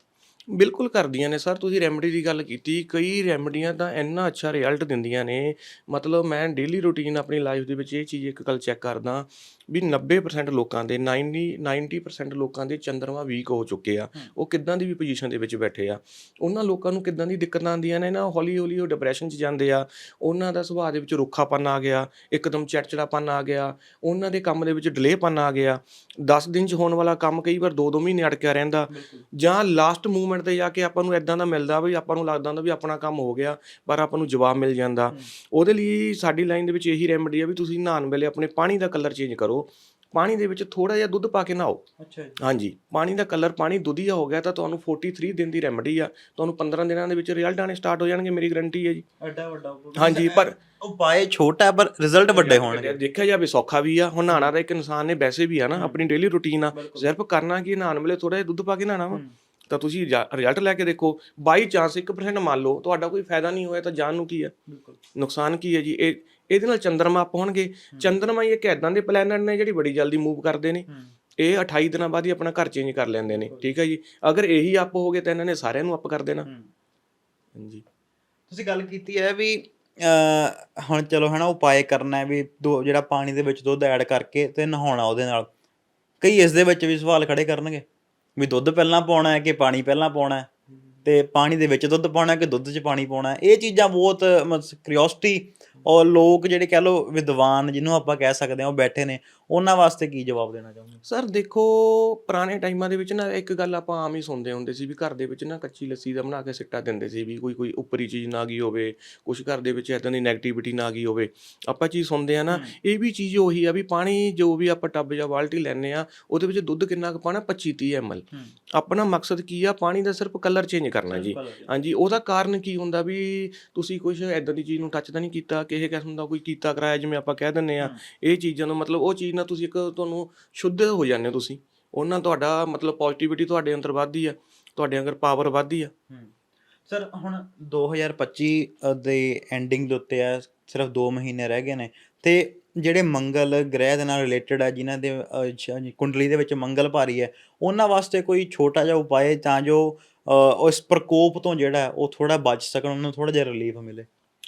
ਬਿਲਕੁਲ ਕਰਦੀਆਂ ਨੇ ਸਰ ਤੁਸੀਂ ਰੈਮਡੀ ਦੀ ਗੱਲ ਕੀਤੀ ਕਈ ਰੈਮਡੀਆਂ ਤਾਂ ਇੰਨਾ ਅੱਛਾ ਰਿਜ਼ਲਟ ਦਿੰਦੀਆਂ ਨੇ ਮਤਲਬ ਮੈਂ ਡੇਲੀ ਰੂਟੀਨ ਆਪਣੀ ਲਾਈਫ ਦੇ ਵਿੱਚ ਇਹ ਚੀਜ਼ ਇੱਕ ਗੱਲ ਚੈੱਕ ਕਰਦਾ ਵੀ 90% ਲੋਕਾਂ ਦੇ 90 90% ਲੋਕਾਂ ਦੇ ਚੰਦਰਮਾ ਵੀਕ ਹੋ ਚੁੱਕੇ ਆ ਉਹ ਕਿੱਦਾਂ ਦੀ ਵੀ ਪੋਜੀਸ਼ਨ ਦੇ ਵਿੱਚ ਬੈਠੇ ਆ। ਉਹਨਾਂ ਲੋਕਾਂ ਨੂੰ ਕਿੱਦਾਂ ਦੀ ਦਿੱਕਤਾਂ ਆਉਂਦੀਆਂ ਨੇ ਨਾ ਹੌਲੀ ਹੌਲੀ ਉਹ ਡਿਪਰੈਸ਼ਨ 'ਚ ਜਾਂਦੇ ਆ ਉਹਨਾਂ ਦਾ ਸੁਭਾਅ ਦੇ ਵਿੱਚ ਰੁੱਖਾਪਨ ਆ ਗਿਆ ਇੱਕਦਮ ਚਿੜਚਿੜਾਪਨ ਆ ਗਿਆ ਉਹਨਾਂ ਦੇ ਕੰਮ ਦੇ ਵਿੱਚ ਡਿਲੇਪਨ ਆ ਗਿਆ। 10 ਦਿਨ 'ਚ ਹੋਣ ਵਾਲਾ ਕੰਮ ਕਈ ਵਾਰ 2-2 ਮਹੀਨੇ ਅਟਕਿਆ ਰਹਿੰਦਾ ਜਾਂ ਲਾਸਟ ਮੂਮੈਂਟ ਤੇ ਜਾ ਕੇ ਆਪਾਂ ਨੂੰ ਇਦਾਂ ਦਾ ਮਿਲਦਾ ਵੀ ਆਪਾਂ ਨੂੰ ਲੱਗਦਾ ਹੁੰਦਾ ਵੀ ਆਪਣਾ ਕੰਮ ਹੋ ਗਿਆ ਪਰ ਆਪਾਂ ਨੂੰ ਜਵਾਬ ਮਿਲ ਜਾਂਦਾ। ਉਹਦੇ ਲਈ ਸਾਡੀ ਲਾਈਨ ਦੇ ਵਿੱਚ ਇਹੀ ਰੈਮਡੀ ਆ ਵੀ ਤੁਸੀਂ ਨਹਾਉਣ ਵੇਲੇ ਆਪਣੇ ਪਾਣੀ ਦਾ ਕਲਰ ਚੇਂਜ ਕਰੋ। ਪਾਣੀ ਦੇ ਵਿੱਚ ਥੋੜਾ ਜਿਹਾ ਦੁੱਧ ਪਾ ਕੇ ਨਹਾਓ। ਅੱਛਾ ਜੀ। ਹਾਂਜੀ ਪਾਣੀ ਦਾ ਕਲਰ ਪਾਣੀ ਦੁੱਧੀਆ ਹੋ ਗਿਆ ਤਾਂ ਤੁਹਾਨੂੰ 43 ਦਿਨ ਦੀ ਰੈਮਡੀ ਆ। ਤੁਹਾਨੂੰ 15 ਦਿਨਾਂ ਦੇ ਵਿੱਚ ਰਿਜ਼ਲਟ ਆਣੇ ਸਟਾਰਟ ਹੋ ਜਾਣਗੇ ਮੇਰੀ ਗਾਰੰਟੀ ਹੈ ਜੀ। ਐਡਾ ਵੱਡਾ ਹਾਂਜੀ ਪਰ ਉਪਾਅ ਛੋਟਾ ਪਰ ਰਿਜ਼ਲਟ ਵੱਡੇ ਹੋਣਗੇ। ਦੇਖਿਆ ਜਾਵੇ ਸੌਖਾ ਵੀ ਆ ਹੁਣ ਨਹਾਣਾ ਤਾਂ ਇੱਕ ਇਨਸਾਨ ਨੇ ਵੈਸੇ ਵੀ ਆ ਨਾ ਆਪਣੀ ਡੇਲੀ ਰੁਟੀਨ ਆ। ਸਿਰਫ ਕਰਨਾ ਕੀ ਨਹਾਉਣ ਵੇਲੇ ਥੋੜਾ ਜਿਹਾ ਦੁੱਧ ਪਾ ਕੇ ਨਹਾਣਾ ਵਾ। ਤਾਂ ਤੁਸੀਂ ਰਿਜ਼ਲਟ ਲੈ ਕੇ ਦੇਖੋ। ਬਾਈ ਚਾਂਸ 1% ਮੰਨ ਲਓ ਤੁਹਾਡਾ ਕੋਈ ਫਾਇਦਾ ਨਹੀਂ ਹੋਇਆ ਤਾਂ ਜਾਨ ਨੂੰ ਕੀ ਹੈ? ਬਿਲਕੁਲ। ਨੁਕਸਾਨ ਕੀ ਹੈ ਜੀ? ਇਹ ਇਹਦੇ ਨਾਲ ਚੰਦਰਮਾ ਅਪ ਹੋਣਗੇ ਚੰਦਰਮਾ ਹੀ ਇੱਕ ਐਦਾਂ ਦੇ ਪਲੈਨਟ ਨੇ ਜਿਹੜੀ ਬੜੀ ਜਲਦੀ ਮੂਵ ਕਰਦੇ ਨੇ। ਇਹ 28 ਦਿਨਾਂ ਬਾਅਦ ਹੀ ਆਪਣਾ ਘਰ ਚੇਂਜ ਕਰ ਲੈਂਦੇ ਨੇ। ਠੀਕ ਹੈ ਜੀ? ਅਗਰ ਇਹੀ ਅਪ ਹੋ ਗਏ ਤਾਂ ਇਹਨਾਂ ਨੇ ਸਾਰਿਆਂ ਨੂੰ ਅਪ ਕਰ ਦੇਣਾ। ਹਾਂਜੀ। ਤੁਸੀਂ ਗੱਲ ਕੀਤੀ ਹੈ ਵੀ ਅਹ, ਹੁਣ ਚਲੋ ਹਨਾ ਉਪਾਅ ਕਰਨਾ ਹੈ ਵੀ ਦੋ- ਜਿਹੜਾ ਪਾਣੀ ਦੇ ਵਿੱਚ ਦੁੱਧ ਐਡ ਕਰਕੇ ਤੇ ਨਹਾਉਣਾ ਉਹਦੇ ਨਾਲ। ਕਈ ਇਸ ਦੇ ਵਿੱਚ ਵੀ ਸਵਾਲ ਖੜੇ ਕਰਨਗੇ। ਵੀ ਦੁੱਧ ਪਹਿਲਾਂ ਪਾਉਣਾ ਹੈ ਕਿ ਪਾਣੀ ਪਹਿਲਾਂ ਪਾਉਣਾ ਹੈ? ਤੇ ਪਾਣੀ ਦੇ ਵਿੱਚ ਦੁੱਧ ਪਾਉਣਾ ਹੈ ਕਿ ਦੁੱਧ 'ਚ ਪਾਣੀ ਪਾਉਣਾ ਹੈ? ਇਹ ਚੀਜ਼ਾਂ ਬਹੁਤ ਕਿਉਰਿਓਸਿਟੀ ਔਰ ਲੋਕ ਜਿਹੜੇ ਕਹਿ ਲਓ ਵਿਦਵਾਨ ਜਿਹਨੂੰ ਆਪਾਂ ਕਹਿ ਸਕਦੇ ਹਾਂ ਉਹ ਬੈਠੇ ਨੇ ਉਹਨਾਂ ਵਾਸਤੇ ਕੀ ਜਵਾਬ ਦੇਣਾ ਚਾਹੁੰਦੇ ਸਰ ਦੇਖੋ ਪੁਰਾਣੇ ਟਾਈਮਾਂ ਦੇ ਵਿੱਚ ਨਾ ਇੱਕ ਗੱਲ ਆਪਾਂ ਆਮ ਹੀ ਸੁਣਦੇ ਹੁੰਦੇ ਸੀ ਵੀ ਘਰ ਦੇ ਵਿੱਚ ਨਾ ਕੱਚੀ ਲੱਸੀ ਦਾ ਬਣਾ ਕੇ ਸਿੱਟਾ ਦਿੰਦੇ ਸੀ ਵੀ ਕੋਈ ਕੋਈ ਉੱਪਰੀ ਚੀਜ਼ ਨਾ ਗਈ ਹੋਵੇ ਕੁਝ ਘਰ ਦੇ ਵਿੱਚ ਇਦਾਂ ਦੀ 네ਗੇਟਿਵਿਟੀ ਨਾ ਗਈ ਹੋਵੇ। ਆਪਾਂ ਚੀਜ਼ ਸੁਣਦੇ ਆ ਨਾ ਇਹ ਵੀ ਚੀਜ਼ ਉਹੀ ਆ ਵੀ ਪਾਣੀ ਜੋ ਵੀ ਆਪਾਂ ਟੱਬ ਜਾਂ ਬਾਲਟੀ ਲੈਂਦੇ ਆ ਉਹਦੇ ਵਿੱਚ ਦੁੱਧ ਕਿੰਨਾ ਕੁ ਪਾਣਾ 25 30 ml ਆਪਣਾ ਮਕਸਦ ਕੀ ਆ ਪਾਣੀ ਦਾ ਸਿਰਫ ਕਲਰ ਚੇਂਜ ਕਰਨਾ ਜੀ। ਹਾਂਜੀ ਉਹਦਾ ਕਾਰਨ ਕੀ ਹੁੰਦਾ ਵੀ ਤੁਸੀਂ ਕੁਝ ਐਦਾਂ ਦੀ ਚੀਜ਼ ਨੂੰ ਟੱਚ ਤਾਂ ਨਹੀਂ ਕੀਤਾ ਕਿਸੇ ਕਿਸਮ ਦਾ ਕੋਈ ਕੀਤਾ ਕਰਾਇਆ ਜਿਵੇਂ ਆਪਾਂ ਕਹਿ ਦਿੰਨੇ ਆ ਇਹ ਚੀਜ਼ਾਂ ਨੂੰ ਮਤਲਬ ਉਹ ਚੀਜ਼ ਨਾਲ ਤੁਸੀਂ ਇੱਕ ਤੁਹਾਨੂੰ ਸ਼ੁੱਧ ਹੋ ਜਾਂਦੇ ਹੋ ਤੁਸੀਂ। ਉਹਨਾਂ ਤੁਹਾਡਾ ਮਤਲਬ ਪੋਜ਼ਿਟਿਵਿਟੀ ਤੁਹਾਡੇ ਅੰਦਰ ਵੱਧਦੀ ਆ ਤੁਹਾਡੇ ਅੰਦਰ ਪਾਵਰ ਵੱਧਦੀ ਆ। ਸਰ ਹੁਣ 2025 ਦੇ ਐਂਡਿੰਗ ਦੇ ਉੱਤੇ ਆ ਸਿਰਫ 2 ਮਹੀਨੇ ਰਹਿ ਗਏ ਨੇ। ਤੇ ਜਿਹੜੇ ਮੰਗਲ ਗ੍ਰਹਿ ਦੇ ਨਾਲ ਰਿਲੇਟਡ ਆ ਜਿਨ੍ਹਾਂ ਦੇ ਕੁੰਡਲੀ ਦੇ ਵਿੱਚ ਮੰਗਲ ਭਾਰੀ ਹੈ ਉਹਨਾਂ ਵਾਸਤੇ ਕੋਈ ਛੋਟਾ ਜਿਹਾ ਉਪਾਅ ਤਾਂ ਜੋ ਉਸ ਪ੍ਰਕੋਪ ਤੋਂ ਜਿਹੜਾ ਉਹ ਥੋੜਾ ਬਚ ਸਕਣ ਉਹਨੂੰ ਥੋੜਾ ਜਿਹਾ ਰਿਲੀਫ ਮਿਲੇ?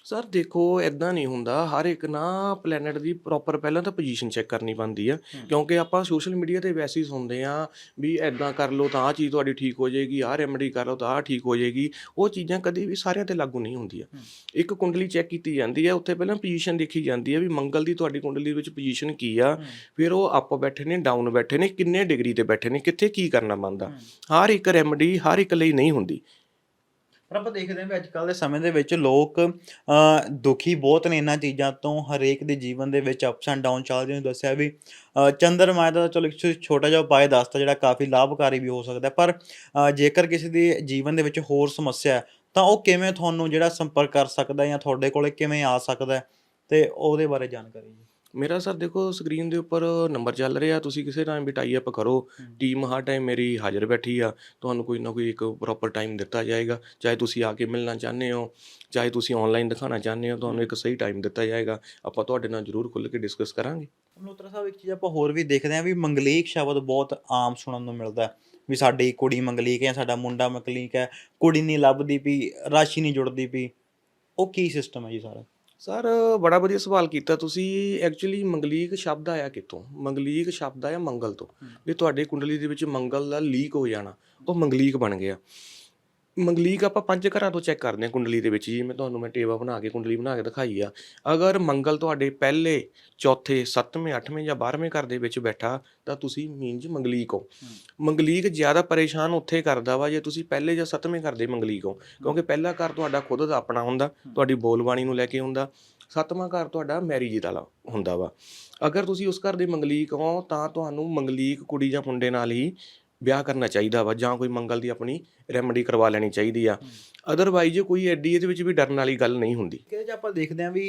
ਸਰ ਦੇਖੋ ਇਦਾਂ ਨਹੀਂ ਹੁੰਦਾ। ਹਰ ਇੱਕ ਨਾ ਪਲੈਨਟ ਦੀ ਪ੍ਰੋਪਰ ਪਹਿਲਾਂ ਤਾਂ ਪੋਜੀਸ਼ਨ ਚੈੱਕ ਕਰਨੀ ਪੈਂਦੀ ਆ। ਕਿਉਂਕਿ ਆਪਾਂ ਸੋਸ਼ਲ ਮੀਡੀਆ ਤੇ ਵੈਸੇ ਹੀ ਸੁਣਦੇ ਆ ਵੀ ਇਦਾਂ ਕਰ ਲਓ ਤਾਂ ਆ ਚੀਜ਼ ਤੁਹਾਡੀ ਠੀਕ ਹੋ ਜਾਏਗੀ ਆਹ ਰੈਮਡੀ ਕਰ ਲਓ ਤਾਂ ਆ ਠੀਕ ਹੋ ਜਾਏਗੀ। ਉਹ ਚੀਜ਼ਾਂ ਕਦੀ ਵੀ ਸਾਰਿਆਂ ਤੇ ਲਾਗੂ ਨਹੀਂ ਹੁੰਦੀਆਂ। ਇੱਕ ਕੁੰਡਲੀ ਚੈੱਕ ਕੀਤੀ ਜਾਂਦੀ ਹੈ ਉੱਥੇ ਪਹਿਲਾਂ ਪੋਜੀਸ਼ਨ ਦੇਖੀ ਜਾਂਦੀ ਹੈ ਵੀ ਮੰਗਲ ਦੀ ਤੁਹਾਡੀ ਕੁੰਡਲੀ ਵਿੱਚ ਪੋਜੀਸ਼ਨ ਕੀ ਆ। ਫਿਰ ਉਹ ਅਪ ਬੈਠੇ ਨੇ ਡਾਊਨ ਬੈਠੇ ਨੇ ਕਿੰਨੇ ਡਿਗਰੀ ਤੇ ਬੈਠੇ ਨੇ ਕਿੱਥੇ ਕੀ ਕਰਨਾ ਬਣਦਾ। ਹਰ ਇੱਕ ਰੈਮਡੀ ਹਰ ਇੱਕ ਲਈ ਨਹੀਂ ਹੁੰਦੀ। ਪਰ ਆਪਾਂ ਦੇਖਦੇ ਹਾਂ ਵੀ ਅੱਜ ਕੱਲ ਦੇ ਸਮੇਂ ਦੇ ਵਿੱਚ ਲੋਕ ਦੁਖੀ ਬਹੁਤ ਨੇ ਇਹਨਾਂ ਚੀਜ਼ਾਂ ਤੋਂ, ਹਰੇਕ ਦੇ ਜੀਵਨ ਦੇ ਵਿੱਚ ਅਪਸ ਐਂਡ ਡਾਊਨ ਚੱਲਦੇ ਨੇ ਦੱਸਿਆ ਵੀ ਚੰਦਰਮਾ ਦਾ ਚਲੋ ਇੱਕ ਛੋਟਾ ਜਿਹਾ ਉਪਾਅ ਦੱਸਤਾ ਜਿਹੜਾ ਕਾਫੀ ਲਾਭਕਾਰੀ ਵੀ ਹੋ ਸਕਦਾ ਪਰ ਜੇਕਰ ਕਿਸੇ ਦੀ ਜੀਵਨ ਦੇ ਵਿੱਚ ਹੋਰ ਸਮੱਸਿਆ ਤਾਂ ਉਹ ਕਿਵੇਂ ਤੁਹਾਨੂੰ ਜਿਹੜਾ ਸੰਪਰਕ ਕਰ ਸਕਦਾ ਜਾਂ ਤੁਹਾਡੇ ਕੋਲੇ ਕਿਵੇਂ ਆ ਸਕਦਾ ਹੈ, ਤੇ ਉਹਦੇ ਬਾਰੇ ਜਾਣਕਾਰੀ ਜੀ ਮੇਰਾ ਸਰ ਦੇਖੋ ਸਕਰੀਨ ਦੇ ਉੱਪਰ ਨੰਬਰ ਚੱਲ ਰਿਹਾ ਤੁਸੀਂ ਕਿਸੇ ਟਾਈਮ ਵੀ ਟਾਈ ਅਪ ਕਰੋ। ਟੀਮ ਹਰ ਟਾਈਮ ਮੇਰੀ ਹਾਜ਼ਰ ਬੈਠੀ ਆ ਤੁਹਾਨੂੰ ਕੋਈ ਨਾ ਕੋਈ ਇੱਕ ਪ੍ਰੋਪਰ ਟਾਈਮ ਦਿੱਤਾ ਜਾਏਗਾ। ਚਾਹੇ ਤੁਸੀਂ ਆ ਕੇ ਮਿਲਣਾ ਚਾਹੁੰਦੇ ਹੋ ਚਾਹੇ ਤੁਸੀਂ ਆਨਲਾਈਨ ਦਿਖਾਣਾ ਚਾਹੁੰਦੇ ਹੋ ਤੁਹਾਨੂੰ ਇੱਕ ਸਹੀ ਟਾਈਮ ਦਿੱਤਾ ਜਾਏਗਾ। ਆਪਾਂ ਤੁਹਾਡੇ ਨਾਲ ਜ਼ਰੂਰ ਖੁੱਲ੍ਹ ਕੇ ਡਿਸਕਸ ਕਰਾਂਗੇ। ਮਲਹੋਤਰਾ ਸਾਹਿਬ ਇੱਕ ਚੀਜ਼ ਆਪਾਂ ਹੋਰ ਵੀ ਦੇਖਦੇ ਹਾਂ ਵੀ ਮੰਗਲੀਕ ਸ਼ਬਦ ਬਹੁਤ ਆਮ ਸੁਣਨ ਨੂੰ ਮਿਲਦਾ ਵੀ ਸਾਡੀ ਕੁੜੀ ਮੰਗਲੀਕ ਹੈ ਸਾਡਾ ਮੁੰਡਾ ਮੰਗਲੀਕ ਹੈ ਕੁੜੀ ਨਹੀਂ ਲੱਭਦੀ ਪਈ ਰਾਸ਼ੀ ਨਹੀਂ ਜੁੜਦੀ ਪਈ। ਉਹ ਕੀ ਸਿਸਟਮ ਹੈ ਜੀ ਸਾਰਾ? ਸਰ ਬੜਾ ਵਧੀਆ ਸਵਾਲ ਕੀਤਾ ਤੁਸੀਂ। ਐਕਚੁਅਲੀ ਮੰਗਲੀਕ ਸ਼ਬਦ ਆਇਆ ਕਿੱਥੋਂ? ਮੰਗਲੀਕ ਸ਼ਬਦ ਆਇਆ ਮੰਗਲ ਤੋਂ। ਵੀ ਤੁਹਾਡੇ ਕੁੰਡਲੀ ਦੇ ਵਿੱਚ ਮੰਗਲ ਦਾ ਲੀਕ ਹੋ ਜਾਣਾ ਉਹ ਮੰਗਲੀਕ ਬਣ ਗਿਆ। ਮੰਗਲੀਕ ਆਪਾਂ ਪੰਜ ਘਰਾਂ ਤੋਂ ਚੈੱਕ ਕਰਦੇ ਹਾਂ ਕੁੰਡਲੀ ਦੇ ਵਿੱਚ ਜੀ ਮੈਂ ਤੁਹਾਨੂੰ ਮੈਂ ਟੇਬਲ ਬਣਾ ਕੇ ਕੁੰਡਲੀ ਬਣਾ ਕੇ ਦਿਖਾਈ ਆ। ਅਗਰ ਮੰਗਲ ਤੁਹਾਡੇ ਪਹਿਲੇ ਚੌਥੇ ਸੱਤਵੇਂ ਅੱਠਵੇਂ ਜਾਂ 12ਵੇਂ ਘਰ ਦੇ ਵਿੱਚ ਬੈਠਾ ਤਾਂ ਤੁਸੀਂ ਮੀਨਜ ਮੰਗਲੀਕ ਹੋ। ਮੰਗਲੀਕ ਜ਼ਿਆਦਾ ਪਰੇਸ਼ਾਨ ਉੱਥੇ ਕਰਦਾ ਵਾ ਜੇ ਤੁਸੀਂ ਪਹਿਲੇ ਜਾਂ ਸੱਤਵੇਂ ਘਰ ਦੇ ਮੰਗਲੀਕ ਹੋ ਕਿਉਂਕਿ ਪਹਿਲਾ ਘਰ ਤੁਹਾਡਾ ਖੁਦ ਦਾ ਆਪਣਾ ਹੁੰਦਾ ਤੁਹਾਡੀ ਬੋਲਬਾਣੀ ਨੂੰ ਲੈ ਕੇ ਹੁੰਦਾ। ਸੱਤਵਾਂ ਘਰ ਤੁਹਾਡਾ ਮੈਰਿਜ ਦਾ ਹੁੰਦਾ ਵਾ। ਅਗਰ ਤੁਸੀਂ ਉਸ ਘਰ ਦੇ ਮੰਗਲੀਕ ਹੋ ਤਾਂ ਤੁਹਾਨੂੰ ਮੰਗਲੀਕ ਕੁੜੀ ਜਾਂ ਮੁੰਡੇ ਨਾਲ ਹੀ ਵਿਆਹ ਕਰਨਾ ਚਾਹੀਦਾ ਵਾ ਜਾਂ ਕੋਈ ਮੰਗਲ ਦੀ ਆਪਣੀ ਰੈਮਡੀ ਕਰਵਾ ਲੈਣੀ ਚਾਹੀਦੀ ਆ। ਅਦਰਵਾਈਜ਼ ਕੋਈ ਐਡੀ ਇਹਦੇ ਵਿੱਚ ਵੀ ਡਰਨ ਵਾਲੀ ਗੱਲ ਨਹੀਂ ਹੁੰਦੀ। ਕਿ ਜੇ ਆਪਾਂ ਦੇਖਦੇ ਹਾਂ ਵੀ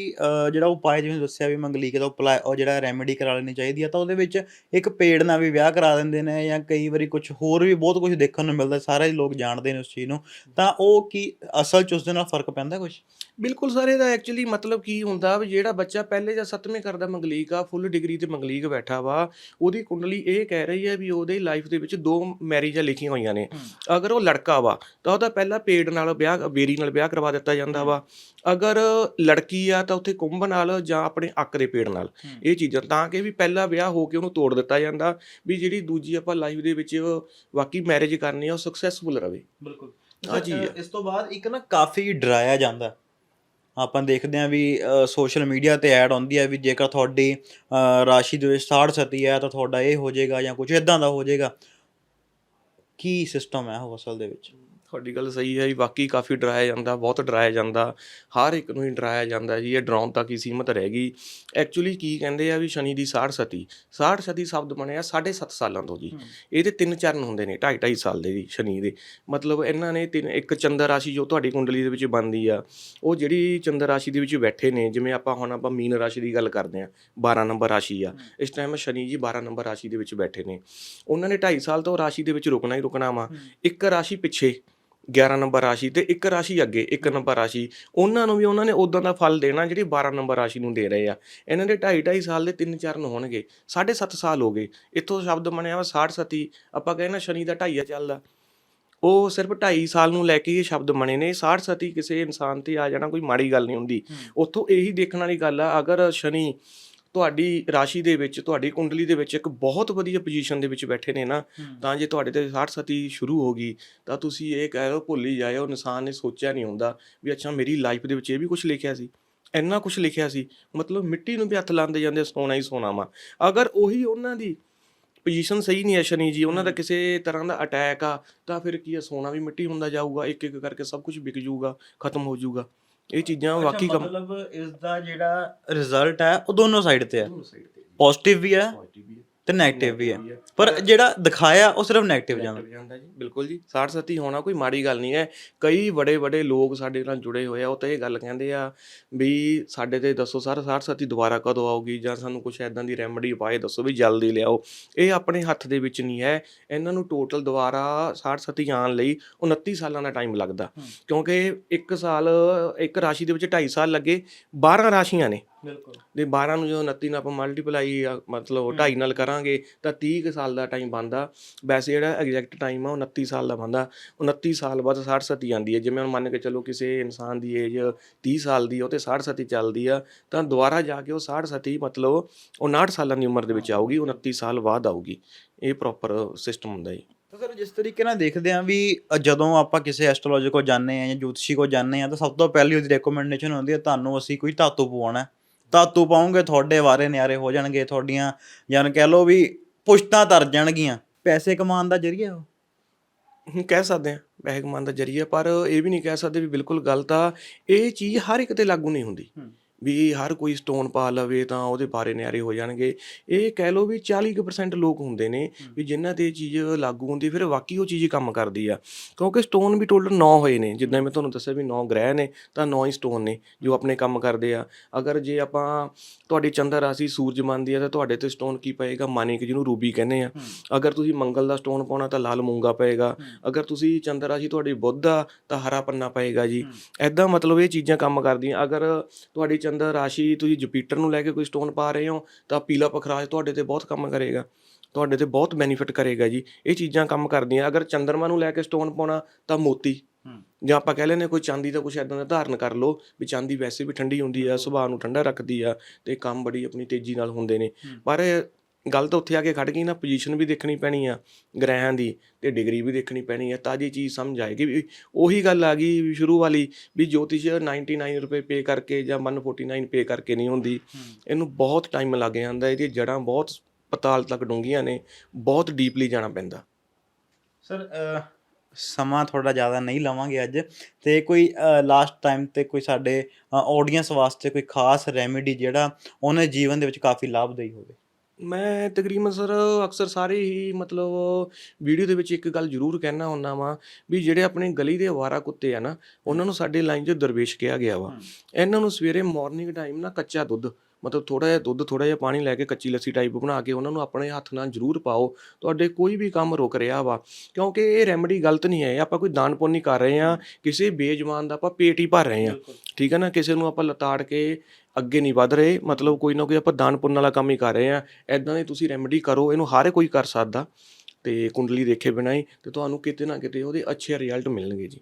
ਜਿਹੜਾ ਉਪਾਅ ਜਿਵੇਂ ਦੱਸਿਆ ਵੀ ਮੰਗਲੀਕ ਦਾ ਉਪਾਅ ਉਹ ਜਿਹੜਾ ਰੈਮੇਡੀ ਕਰਾ ਲੈਣੀ ਚਾਹੀਦੀ ਆ ਤਾਂ ਉਹਦੇ ਵਿੱਚ ਇੱਕ ਪੇੜ ਨਾਲ ਵੀ ਵਿਆਹ ਕਰਾ ਦਿੰਦੇ ਨੇ ਜਾਂ ਕਈ ਵਾਰੀ ਕੁਝ ਹੋਰ ਵੀ ਬਹੁਤ ਕੁਝ ਦੇਖਣ ਨੂੰ ਮਿਲਦਾ ਸਾਰੇ ਲੋਕ ਜਾਣਦੇ ਨੇ ਉਸ ਚੀਜ਼ ਨੂੰ। ਤਾਂ ਉਹ ਕੀ ਅਸਲ ਚ ਉਸ ਦੇ ਨਾਲ ਫ਼ਰਕ ਪੈਂਦਾ ਕੁਝ ਬਿਲਕੁਲ ਸਰ ਇਹਦਾ ਐਕਚੁਅਲੀ ਮਤਲਬ ਕੀ ਹੁੰਦਾ ਵੀ ਜਿਹੜਾ ਬੱਚਾ ਪਹਿਲੇ ਜਾਂ ਸੱਤਵੇਂ ਘਰ ਦਾ ਮੰਗਲੀਕ ਆ ਫੁੱਲ ਡਿਗਰੀ ਤੇ ਮੰਗਲੀਕ ਬੈਠਾ ਵਾ ਉਹਦੀ ਕੁੰਡਲੀ ਇਹ ਕਹਿ ਰਹੀ ਹੈ ਵੀ ਉਹਦੇ ਲਾਈਫ ਦੇ ਵਿੱਚ ਦੋ ਮੈਰਿਜਾਂ ਲਿਖੀਆਂ ਹੋਈਆਂ ਨੇ। ਅਗਰ ਉਹ ਲੜਕਾ ਵਾ ਤਾਂ ਉਹਦਾ ਪਹਿਲਾ ਪੇੜ ਨਾਲ ਵਿਆਹ ਬੇਰੀ ਨਾਲ ਵਿਆਹ ਕਰਵਾ ਦਿੱਤਾ ਜਾਂਦਾ ਵਾ। ਅਗਰ ਲੜਕੀ ਆ ਤਾਂ ਉੱਥੇ ਕੁੰਭ ਨਾਲ ਜਾਂ ਆਪਣੇ ਅੱਕ ਦੇ ਪੇੜ ਨਾਲ। ਇਹ ਚੀਜ਼ਾਂ ਤਾਂ ਕਿ ਵੀ ਪਹਿਲਾ ਵਿਆਹ ਹੋ ਕੇ ਉਹਨੂੰ ਤੋੜ ਦਿੱਤਾ ਜਾਂਦਾ ਵੀ ਜਿਹੜੀ ਦੂਜੀ ਆਪਾਂ ਲਾਈਫ ਦੇ ਵਿੱਚ ਵਾਕਈ ਮੈਰਿਜ ਕਰਨੀ ਆ ਉਹ ਸਕਸੈਸਫੁਲ ਰਵੇ। ਬਿਲਕੁਲ। ਆਹ ਚੀਜ਼ ਹੈ। ਇਸ ਤੋਂ ਬਾਅਦ ਇੱਕ ਨਾ ਕਾਫੀ ਡਰਾਇਆ ਜਾਂਦਾ। ਆਪਾਂ ਦੇਖਦੇ ਹਾਂ ਵੀ ਸੋਸ਼ਲ ਮੀਡੀਆ ਤੇ ਐਡ ਆਉਂਦੀ ਹੈ ਵੀ ਜੇਕਰ ਤੁਹਾਡੀ ਰਾਸ਼ੀ ਦੇ ਵਿੱਚ 60 ਸਤੀ ਹੈ ਤਾਂ ਤੁਹਾਡਾ ਇਹ ਹੋ ਜਾਏਗਾ ਜਾਂ ਕੁਝ ਇਦਾਂ ਦਾ ਹੋ ਜਾਏਗਾ ਕੀ ਸਿਸਟਮ ਹੈ ਉਹ ਅਸਲ ਦੇ ਵਿੱਚ? ਤੁਹਾਡੀ ਗੱਲ ਸਹੀ ਹੈ ਜੀ ਵਾਕਈ ਕਾਫੀ ਡਰਾਇਆ ਜਾਂਦਾ ਬਹੁਤ ਡਰਾਇਆ ਜਾਂਦਾ ਹਰ ਇੱਕ ਨੂੰ ਹੀ ਡਰਾਇਆ ਜਾਂਦਾ ਜੀ ਇਹ ਡਰਾਉਣ ਤੱਕ ਹੀ ਸੀਮਤ ਰਹਿ ਗਈ। ਐਕਚੁਅਲੀ ਕੀ ਕਹਿੰਦੇ ਆ ਵੀ ਸ਼ਨੀ ਦੀ 60 ਸਤੀ 60 ਸਤੀ ਸ਼ਬਦ ਬਣਿਆ 7.5 ਸਾਲਾਂ ਤੋਂ ਜੀ ਇਹਦੇ ਤਿੰਨ ਚਰਨ ਹੁੰਦੇ ਨੇ 2.5 2.5 ਸਾਲ ਦੇ ਜੀ ਸ਼ਨੀ ਦੇ ਮਤਲਬ ਇਹਨਾਂ ਨੇ ਤਿੰਨ ਇੱਕ ਚੰਦਰ ਰਾਸ਼ੀ ਜੋ ਤੁਹਾਡੀ ਕੁੰਡਲੀ ਦੇ ਵਿੱਚ ਬਣਦੀ ਆ ਉਹ ਜਿਹੜੀ ਚੰਦਰ ਰਾਸ਼ੀ ਦੇ ਵਿੱਚ ਬੈਠੇ ਨੇ ਜਿਵੇਂ ਆਪਾਂ ਹੁਣ ਆਪਾਂ ਮੀਨ ਰਾਸ਼ੀ ਦੀ ਗੱਲ ਕਰਦੇ ਆ 12 ਨੰਬਰ ਰਾਸ਼ੀ ਆ ਇਸ ਟਾਈਮ ਸ਼ਨੀ ਜੀ 12 ਨੰਬਰ ਰਾਸ਼ੀ ਦੇ ਵਿੱਚ ਬੈਠੇ ਨੇ। ਉਹਨਾਂ ਨੇ 2.5 ਸਾਲ ਤੋਂ ਰਾਸ਼ੀ ਦੇ ਵਿੱਚ ਰੁਕਣਾ ਹੀ ਰੁਕਣਾ ਵਾ ਇੱਕ ਰਾਸ਼ੀ ਪਿੱਛੇ 11 ਨੰਬਰ ਰਾਸ਼ੀ ਤੇ ਇੱਕ ਰਾਸ਼ੀ ਅੱਗੇ ਇੱਕ ਨੰਬਰ ਰਾਸ਼ੀ। ਉਹਨਾਂ ਨੂੰ ਵੀ ਉਹਨਾਂ ਨੇ ਉਦਾਂ ਦਾ ਫਲ ਦੇਣਾ ਜਿਹੜੀ 12 ਨੰਬਰ ਰਾਸ਼ੀ ਨੂੰ ਦੇ ਰਹੇ ਆ। ਇਹਨਾਂ ਦੇ 2.5 2.5 ਸਾਲ ਦੇ ਤਿੰਨ ਚਰਨ ਹੋਣਗੇ 7.5 ਸਾਲ ਹੋ ਗਏ। ਇੱਥੋਂ ਸ਼ਬਦ ਬਣਿਆ ਵਾ 60 ਸਤੀ ਆਪਾਂ ਕਹਿੰਦੇ ਸ਼ਨੀ ਦਾ ਢਾਈਆ ਚੱਲਦਾ। ਉਹ ਸਿਰਫ 2.5 ਸਾਲ ਨੂੰ ਲੈ ਕੇ ਇਹ ਸ਼ਬਦ ਬਣੇ ਨੇ 60 ਸਤੀ ਕਿਸੇ ਇਨਸਾਨ ਤੇ ਆ ਜਾਣਾ ਕੋਈ ਮਾੜੀ ਗੱਲ ਨਹੀਂ ਹੁੰਦੀ। ਉੱਥੋਂ ਇਹੀ ਦੇਖਣ ਵਾਲੀ ਗੱਲ ਆ ਅਗਰ ਸ਼ਨੀ ਤੁਹਾਡੀ ਰਾਸ਼ੀ ਦੇ ਵਿੱਚ ਤੁਹਾਡੀ ਕੁੰਡਲੀ ਦੇ ਵਿੱਚ ਇੱਕ ਬਹੁਤ ਵਧੀਆ ਪੋਜੀਸ਼ਨ ਦੇ ਵਿੱਚ ਬੈਠੇ ਨੇ ਨਾ ਤਾਂ ਜੇ ਤੁਹਾਡੇ ਤੇ 60 ਸਤੀ ਸ਼ੁਰੂ ਹੋ ਗਈ ਤਾਂ ਤੁਸੀਂ ਇਹ ਕਹਿ ਲਓ ਭੁੱਲ ਹੀ ਜਾਇਓ ਇਨਸਾਨ ਨੇ ਸੋਚਿਆ ਨਹੀਂ ਹੁੰਦਾ ਵੀ ਅੱਛਾ ਮੇਰੀ ਲਾਈਫ ਦੇ ਵਿੱਚ ਇਹ ਵੀ ਕੁਝ ਲਿਖਿਆ ਸੀ ਇੰਨਾ ਕੁਝ ਲਿਖਿਆ ਸੀ ਮਤਲਬ ਮਿੱਟੀ ਨੂੰ ਵੀ ਹੱਥ ਲਾਉਂਦੇ ਜਾਂਦੇ ਸੋਨਾ ਹੀ ਸੋਨਾ ਵਾ। ਅਗਰ ਉਹੀ ਉਹਨਾਂ ਦੀ ਪੋਜੀਸ਼ਨ ਸਹੀ ਨਹੀਂ ਹੈ ਸ਼ਨੀ ਜੀ ਉਹਨਾਂ ਦਾ ਕਿਸੇ ਤਰ੍ਹਾਂ ਦਾ ਅਟੈਕ ਆ ਤਾਂ ਫਿਰ ਕੀ ਆ ਸੋਨਾ ਵੀ ਮਿੱਟੀ ਹੁੰਦਾ ਜਾਊਗਾ ਇੱਕ ਇੱਕ ਕਰਕੇ ਸਭ ਕੁਝ ਵਿਕ ਜਾਊਗਾ ਖਤਮ ਹੋ ਜਾਊਗਾ। ਇਹ ਚੀਜ਼ਾਂ ਵਾਕਈ ਕੰਮ ਮਤਲਬ ਇਸ ਦਾ ਜਿਹੜਾ ਰਿਜ਼ਲਟ ਹੈ ਉਹ ਦੋਨੋਂ ਸਾਈਡ ਤੇ ਹੈ? ਪੋਜ਼ਿਟਿਵ ਵੀ ਹੈ। ਤੇ 네ਗੇਟਿਵ ਵੀ ਹੈ। ਪਰ ਜਿਹੜਾ ਦਿਖਾਇਆ ਉਹ ਸਿਰਫ 네ਗੇਟਿਵ ਜਾਂਦਾ ਜਾਂਦਾ ਜੀ। ਬਿਲਕੁਲ ਜੀ। 60 ਸੱਤੀ ਹੋਣਾ ਕੋਈ ਮਾੜੀ ਗੱਲ ਨਹੀਂ ਹੈ। ਕਈ ਵੱਡੇ ਵੱਡੇ ਲੋਕ ਸਾਡੇ ਨਾਲ ਜੁੜੇ ਹੋਏ ਆ ਉਹ ਤਾਂ ਇਹ ਗੱਲ ਕਹਿੰਦੇ ਆ ਵੀ ਸਾਡੇ ਤੇ ਦੱਸੋ ਸਰ 60 ਸੱਤੀ ਦੁਬਾਰਾ ਕਦੋਂ ਆਊਗੀ ਜਾਂ ਸਾਨੂੰ ਕੁਝ ਐਦਾਂ ਦੀ ਰੈਮਡੀ ਉਪਾਏ ਦੱਸੋ ਵੀ ਜਲਦੀ ਲਿਆਓ। ਇਹ ਆਪਣੇ ਹੱਥ ਦੇ ਵਿੱਚ ਨਹੀਂ ਹੈ। ਇਹਨਾਂ ਨੂੰ ਟੋਟਲ ਦੁਬਾਰਾ 60 ਸੱਤੀ ਆਉਣ ਲਈ 29 ਸਾਲਾਂ ਦਾ ਟਾਈਮ ਲੱਗਦਾ। ਕਿਉਂਕਿ ਇੱਕ ਸਾਲ ਇੱਕ ਰਾਸ਼ੀ ਦੇ ਵਿੱਚ 2.5 ਸਾਲ ਲੱਗੇ। 12 ਰਾਸ਼ੀਆਂ ਨੇ। ਬਿਲਕੁਲ। ਦੇ 12 ਨੂੰ ਜਦੋਂ 29 ਨਾਲ ਆਪਾਂ ਮਲਟੀਪਲਾਈ ਮਤਲਬ 2.5 ਨਾਲ ਕਰਾਂਗੇ ਤਾਂ 30 ਸਾਲ ਦਾ ਟਾਈਮ ਬਣਦਾ। ਵੈਸੇ ਜਿਹੜਾ ਐਗਜ਼ੈਕਟ ਟਾਈਮ ਆ ਉਹ 29 ਸਾਲ ਦਾ ਬਣਦਾ। 29 ਸਾਲ ਬਾਅਦ 60 ਸਤੀ ਆਉਂਦੀ ਹੈ। ਜਿਵੇਂ ਹੁਣ ਮੰਨ ਕੇ ਚੱਲੋ ਕਿਸੇ ਇਨਸਾਨ ਦੀ ਏਜ 30 ਸਾਲ ਦੀ, ਉਹ ਤੇ 60 ਸਤੀ ਚੱਲਦੀ ਆ, ਤਾਂ ਦੁਬਾਰਾ ਜਾ ਕੇ ਉਹ 60 ਸਤੀ ਮਤਲਬ 59 ਸਾਲਾਂ ਦੀ ਉਮਰ ਦੇ ਵਿੱਚ ਆਊਗੀ 29 ਸਾਲ ਬਾਅਦ ਆਊਗੀ। ਇਹ ਪ੍ਰੋਪਰ ਸਿਸਟਮ ਹੁੰਦਾ ਜੀ। ਤਾਂ ਸਰ ਜਿਸ ਤਰੀਕੇ ਨਾਲ ਦੇਖਦੇ ਆ ਵੀ ਜਦੋਂ ਆਪਾਂ ਕਿਸੇ ਐਸਟ੍ਰੋਲੋਜੀ ਕੋਲ ਜਾਂਦੇ ਆ ਜਾਂ ਜੋਤਸ਼ੀ ਕੋਲ ਜਾਂਦੇ ਆ ਤਾਂ ਸਭ ਤੋਂ ਪਹਿਲੀ ਉਹਦੀ ਰეკਮੈਂਡੇਸ਼ਨ ਹੁੰਦੀ ਹੈ, ਤੁਹਾਨੂੰ ਅਸੀਂ ਕੋਈ ਧਾਤੂ ਪਵਾਉਣਾ ਧਾਤੂ ਪਾਉਂਗੇ ਤੁਹਾਡੇ ਵਾਰੇ ਨਿਆਰੇ ਹੋ ਜਾਣਗੇ ਤੁਹਾਡੀਆਂ ਜਾਨ ਕਹਿ ਲਓ ਵੀ ਪੁਸ਼ਤਾਂ ਤਰ ਜਾਣਗੀਆਂ। ਪੈਸੇ ਕਮਾਉਣ ਦਾ ਜਰੀਆ ਉਹ? ਕਹਿ ਸਕਦੇ ਆ ਪੈਸੇ ਕਮਾਉਣ ਦਾ ਜਰੀਆ ਪਰ ਇਹ ਵੀ ਨਹੀਂ ਕਹਿ ਸਕਦੇ ਵੀ ਬਿਲਕੁਲ ਗਲਤ ਆ। ਇਹ ਚੀਜ਼ ਹਰ ਇੱਕ ਤੇ ਲਾਗੂ ਨਹੀਂ ਹੁੰਦੀ। ਹੂੰ। ਵੀ ਹਰ ਕੋਈ ਸਟੋਨ ਪਾ ਲਵੇ ਤਾਂ ਉਹਦੇ ਬਾਰੇ ਨਿਆਰੇ ਹੋ ਜਾਣਗੇ। ਇਹ ਕਹਿ ਲਓ ਵੀ 40% ਲੋਕ ਹੁੰਦੇ ਨੇ ਵੀ ਜਿਨ੍ਹਾਂ ਤੇ ਇਹ ਚੀਜ਼ ਲਾਗੂ ਹੁੰਦੀ ਫਿਰ ਵਾਕਈ ਉਹ ਚੀਜ਼ ਕੰਮ ਕਰਦੀ ਆ। ਕਿਉਂਕਿ ਸਟੋਨ ਵੀ ਟੋਟਲ 9 ਹੋਏ ਨੇ। ਜਿੱਦਾਂ ਮੈਂ ਤੁਹਾਨੂੰ ਦੱਸਿਆ ਵੀ 9 ਗ੍ਰਹਿ ਨੇ ਤਾਂ 9 ਹੀ ਸਟੋਨ ਨੇ ਜੋ ਆਪਣੇ ਕੰਮ ਕਰਦੇ ਆ। ਅਗਰ ਜੇ ਆਪਾਂ ਤੁਹਾਡੀ ਚੰਦਰ ਰਾਸ਼ੀ ਸੂਰਜ ਮੰਨਦੀ ਆ ਤਾਂ ਤੁਹਾਡੇ ਤੇ ਸਟੋਨ ਕੀ ਪਏਗਾ? ਮਾਨਿਕ ਜਿਹਨੂੰ ਰੂਬੀ ਕਹਿੰਦੇ ਆ। ਅਗਰ ਤੁਸੀਂ ਮੰਗਲ ਦਾ ਸਟੋਨ ਪਾਉਣਾ ਤਾਂ ਲਾਲ ਮੂੰਗਾ ਪਏਗਾ। ਅਗਰ ਤੁਸੀਂ ਚੰਦਰ ਰਾਸ਼ੀ ਤੁਹਾਡੀ ਬੁੱਧ ਆ ਤਾਂ ਹਰਾ ਪੰਨਾ ਪਏਗਾ ਜੀ। ਐਦਾਂ ਮਤਲਬ ਇਹ ਚੀਜ਼ਾਂ ਕੰਮ ਕਰਦੀਆਂ। ਅਗਰ ਤੁਹਾਡੀ ਚੰਦਰ ਰਾਸ਼ੀ ਤੁਸੀਂ ਜੁਪੀਟਰ ਨੂੰ ਲੈ ਕੇ ਕੋਈ ਸਟੋਨ ਪਾ ਰਹੇ ਹੋ ਤਾਂ ਪੀਲਾ ਪਖਰਾਜ ਤੁਹਾਡੇ ਤੇ ਬਹੁਤ ਕੰਮ ਕਰੇਗਾ। ਤੁਹਾਡੇ ਤੇ ਬਹੁਤ ਬੈਨੀਫਿਟ ਕਰੇਗਾ ਜੀ। ਇਹ ਚੀਜ਼ਾਂ ਕੰਮ ਕਰਦੀਆਂ। ਅਗਰ ਚੰਦਰਮਾ ਨੂੰ ਲੈ ਕੇ ਸਟੋਨ ਪਾਉਣਾ ਤਾਂ ਮੋਤੀ। ਜਾਂ ਆਪਾਂ ਕਹਿ ਲੈਨੇ ਕੋਈ ਚਾਂਦੀ ਦਾ ਕੁਝ ਐਦਾਂ ਦਾ ਧਾਰਨ ਕਰ ਲਓ ਵੀ ਚਾਂਦੀ ਵੈਸੇ ਵੀ ਠੰਡੀ ਹੁੰਦੀ ਆ ਸੁਭਾਅ ਨੂੰ ਠੰਡਾ ਰੱਖਦੀ ਆ ਤੇ ਕੰਮ ਬੜੀ ਆਪਣੀ ਤੇਜ਼ੀ ਨਾਲ ਹੁੰਦੇ ਨੇ। ਪਰ ਗੱਲ ਤਾਂ ਉੱਥੇ ਆ ਕੇ ਖੜ ਗਈ ਨਾ ਪੋਜੀਸ਼ਨ ਵੀ ਦੇਖਣੀ ਪੈਣੀ ਆ ਗ੍ਰਹਿਾਂ ਦੀ ਤੇ ਡਿਗਰੀ ਵੀ ਦੇਖਣੀ ਪੈਣੀ ਆ ਤਾਂ ਜੀ ਚੀਜ਼ ਸਮਝ ਆਏਗੀ ਵੀ ਉਹੀ ਗੱਲ ਆ ਗਈ ਵੀ ਸ਼ੁਰੂ ਵਾਲੀ ਵੀ ਜੋਤਿਸ਼ 99 ਰੁਪਏ ਪੇ ਕਰਕੇ ਜਾਂ 149 ਪੇ ਕਰਕੇ ਨਹੀਂ ਹੁੰਦੀ। ਇਹਨੂੰ ਬਹੁਤ ਟਾਈਮ ਲੱਗ ਜਾਂਦਾ ਇਹਦੀ ਜੜਾਂ ਬਹੁਤ ਪਤਾਲ ਤੱਕ ਡੂੰਘੀਆਂ ਨੇ ਬਹੁਤ ਡੀਪਲੀ ਜਾਣਾ ਪੈਂਦਾ। ਸਰ ਸਮਾਂ ਥੋੜਾ ਜ਼ਿਆਦਾ ਨਹੀਂ ਲਵਾਂਗੇ ਅੱਜ ਤੇ ਕੋਈ ਲਾਸਟ ਟਾਈਮ ਤੇ ਕੋਈ ਸਾਡੇ ਆਡੀਅנס ਵਾਸਤੇ ਕੋਈ ਖਾਸ ਰੈਮੇਡੀ ਜਿਹੜਾ ਉਹਨੇ ਜੀਵਨ ਦੇ ਵਿੱਚ ਕਾਫੀ ਲਾਭਦਾਈ ਹੋਵੇ? ਮੈਂ ਤਕਰੀਬਨ ਸਰ ਅਕਸਰ ਸਾਰੇ ਹੀ ਮਤਲਬ ਵੀਡੀਓ ਦੇ ਵਿੱਚ ਇੱਕ ਗੱਲ ਜ਼ਰੂਰ ਕਹਿਣਾ ਹੁੰਦਾ ਵਾਂ ਵੀ ਜਿਹੜੇ ਆਪਣੇ ਗਲੀ ਦੇ ਅਵਾਰਾ ਕੁੱਤੇ ਆ ਨਾ ਉਹਨਾਂ ਨੂੰ ਸਾਡੇ ਲਾਈਨ 'ਚ ਦਰਵੇਸ਼ ਕਿਹਾ ਗਿਆ ਵਾ। ਇਹਨਾਂ ਨੂੰ ਸਵੇਰੇ ਮਾਰਨਿੰਗ ਟਾਈਮ ਨਾ ਕੱਚਾ ਦੁੱਧ ਮਤਲਬ ਥੋੜਾ ਜਿਹਾ ਦੁੱਧ ਥੋੜਾ ਜਿਹਾ ਪਾਣੀ ਲੈ ਕੇ ਕੱਚੀ ਲੱਸੀ ਟਾਈਪ ਬਣਾ ਕੇ ਉਹਨਾਂ ਨੂੰ ਆਪਣੇ ਹੱਥ ਨਾਲ ਜ਼ਰੂਰ ਪਾਓ ਤੁਹਾਡੇ ਕੋਈ ਵੀ ਕੰਮ ਰੁਕ ਰਿਹਾ ਵਾ। ਕਿਉਂਕਿ ਇਹ ਰੈਮਡੀ ਗਲਤ ਨਹੀਂ ਹੈ ਆਪਾਂ ਕੋਈ ਦਾਨ ਪੁੰਨ ਨਹੀਂ ਕਰ ਰਹੇ ਆ ਕਿਸੇ ਬੇਜਮਾਨ ਦਾ ਆਪਾਂ ਪੇਟ ਹੀ ਭਰ ਰਹੇ ਆ ਠੀਕ ਹੈ ਨਾ ਕਿਸੇ ਨੂੰ ਆਪਾਂ ਲਤਾੜ ਕੇ ਅੱਗੇ ਨਹੀਂ ਵਧ ਰਹੇ, ਮਤਲਬ ਕੋਈ ਨਾ ਕੋਈ ਆਪਾਂ ਦਾਨ ਪੁੰਨ ਵਾਲਾ ਕੰਮ ਹੀ ਕਰ ਰਹੇ ਆ ਐਦਾਂ ਦੀ ਤੁਸੀਂ ਰੈਮਡੀ ਕਰੋ, ਇਹਨੂੰ ਹਰ ਕੋਈ ਕਰ ਸਕਦਾ। ਤੇ ਕੁੰਡਲੀ ਦੇਖੇ ਬਿਨਾਂ ਹੀ ਤੇ ਤੁਹਾਨੂੰ ਕਿਤੇ ਨਾ ਕਿਤੇ ਉਹਦੇ ਅੱਛੇ ਰਿਜ਼ਲਟ ਮਿਲਣਗੇ ਜੀ।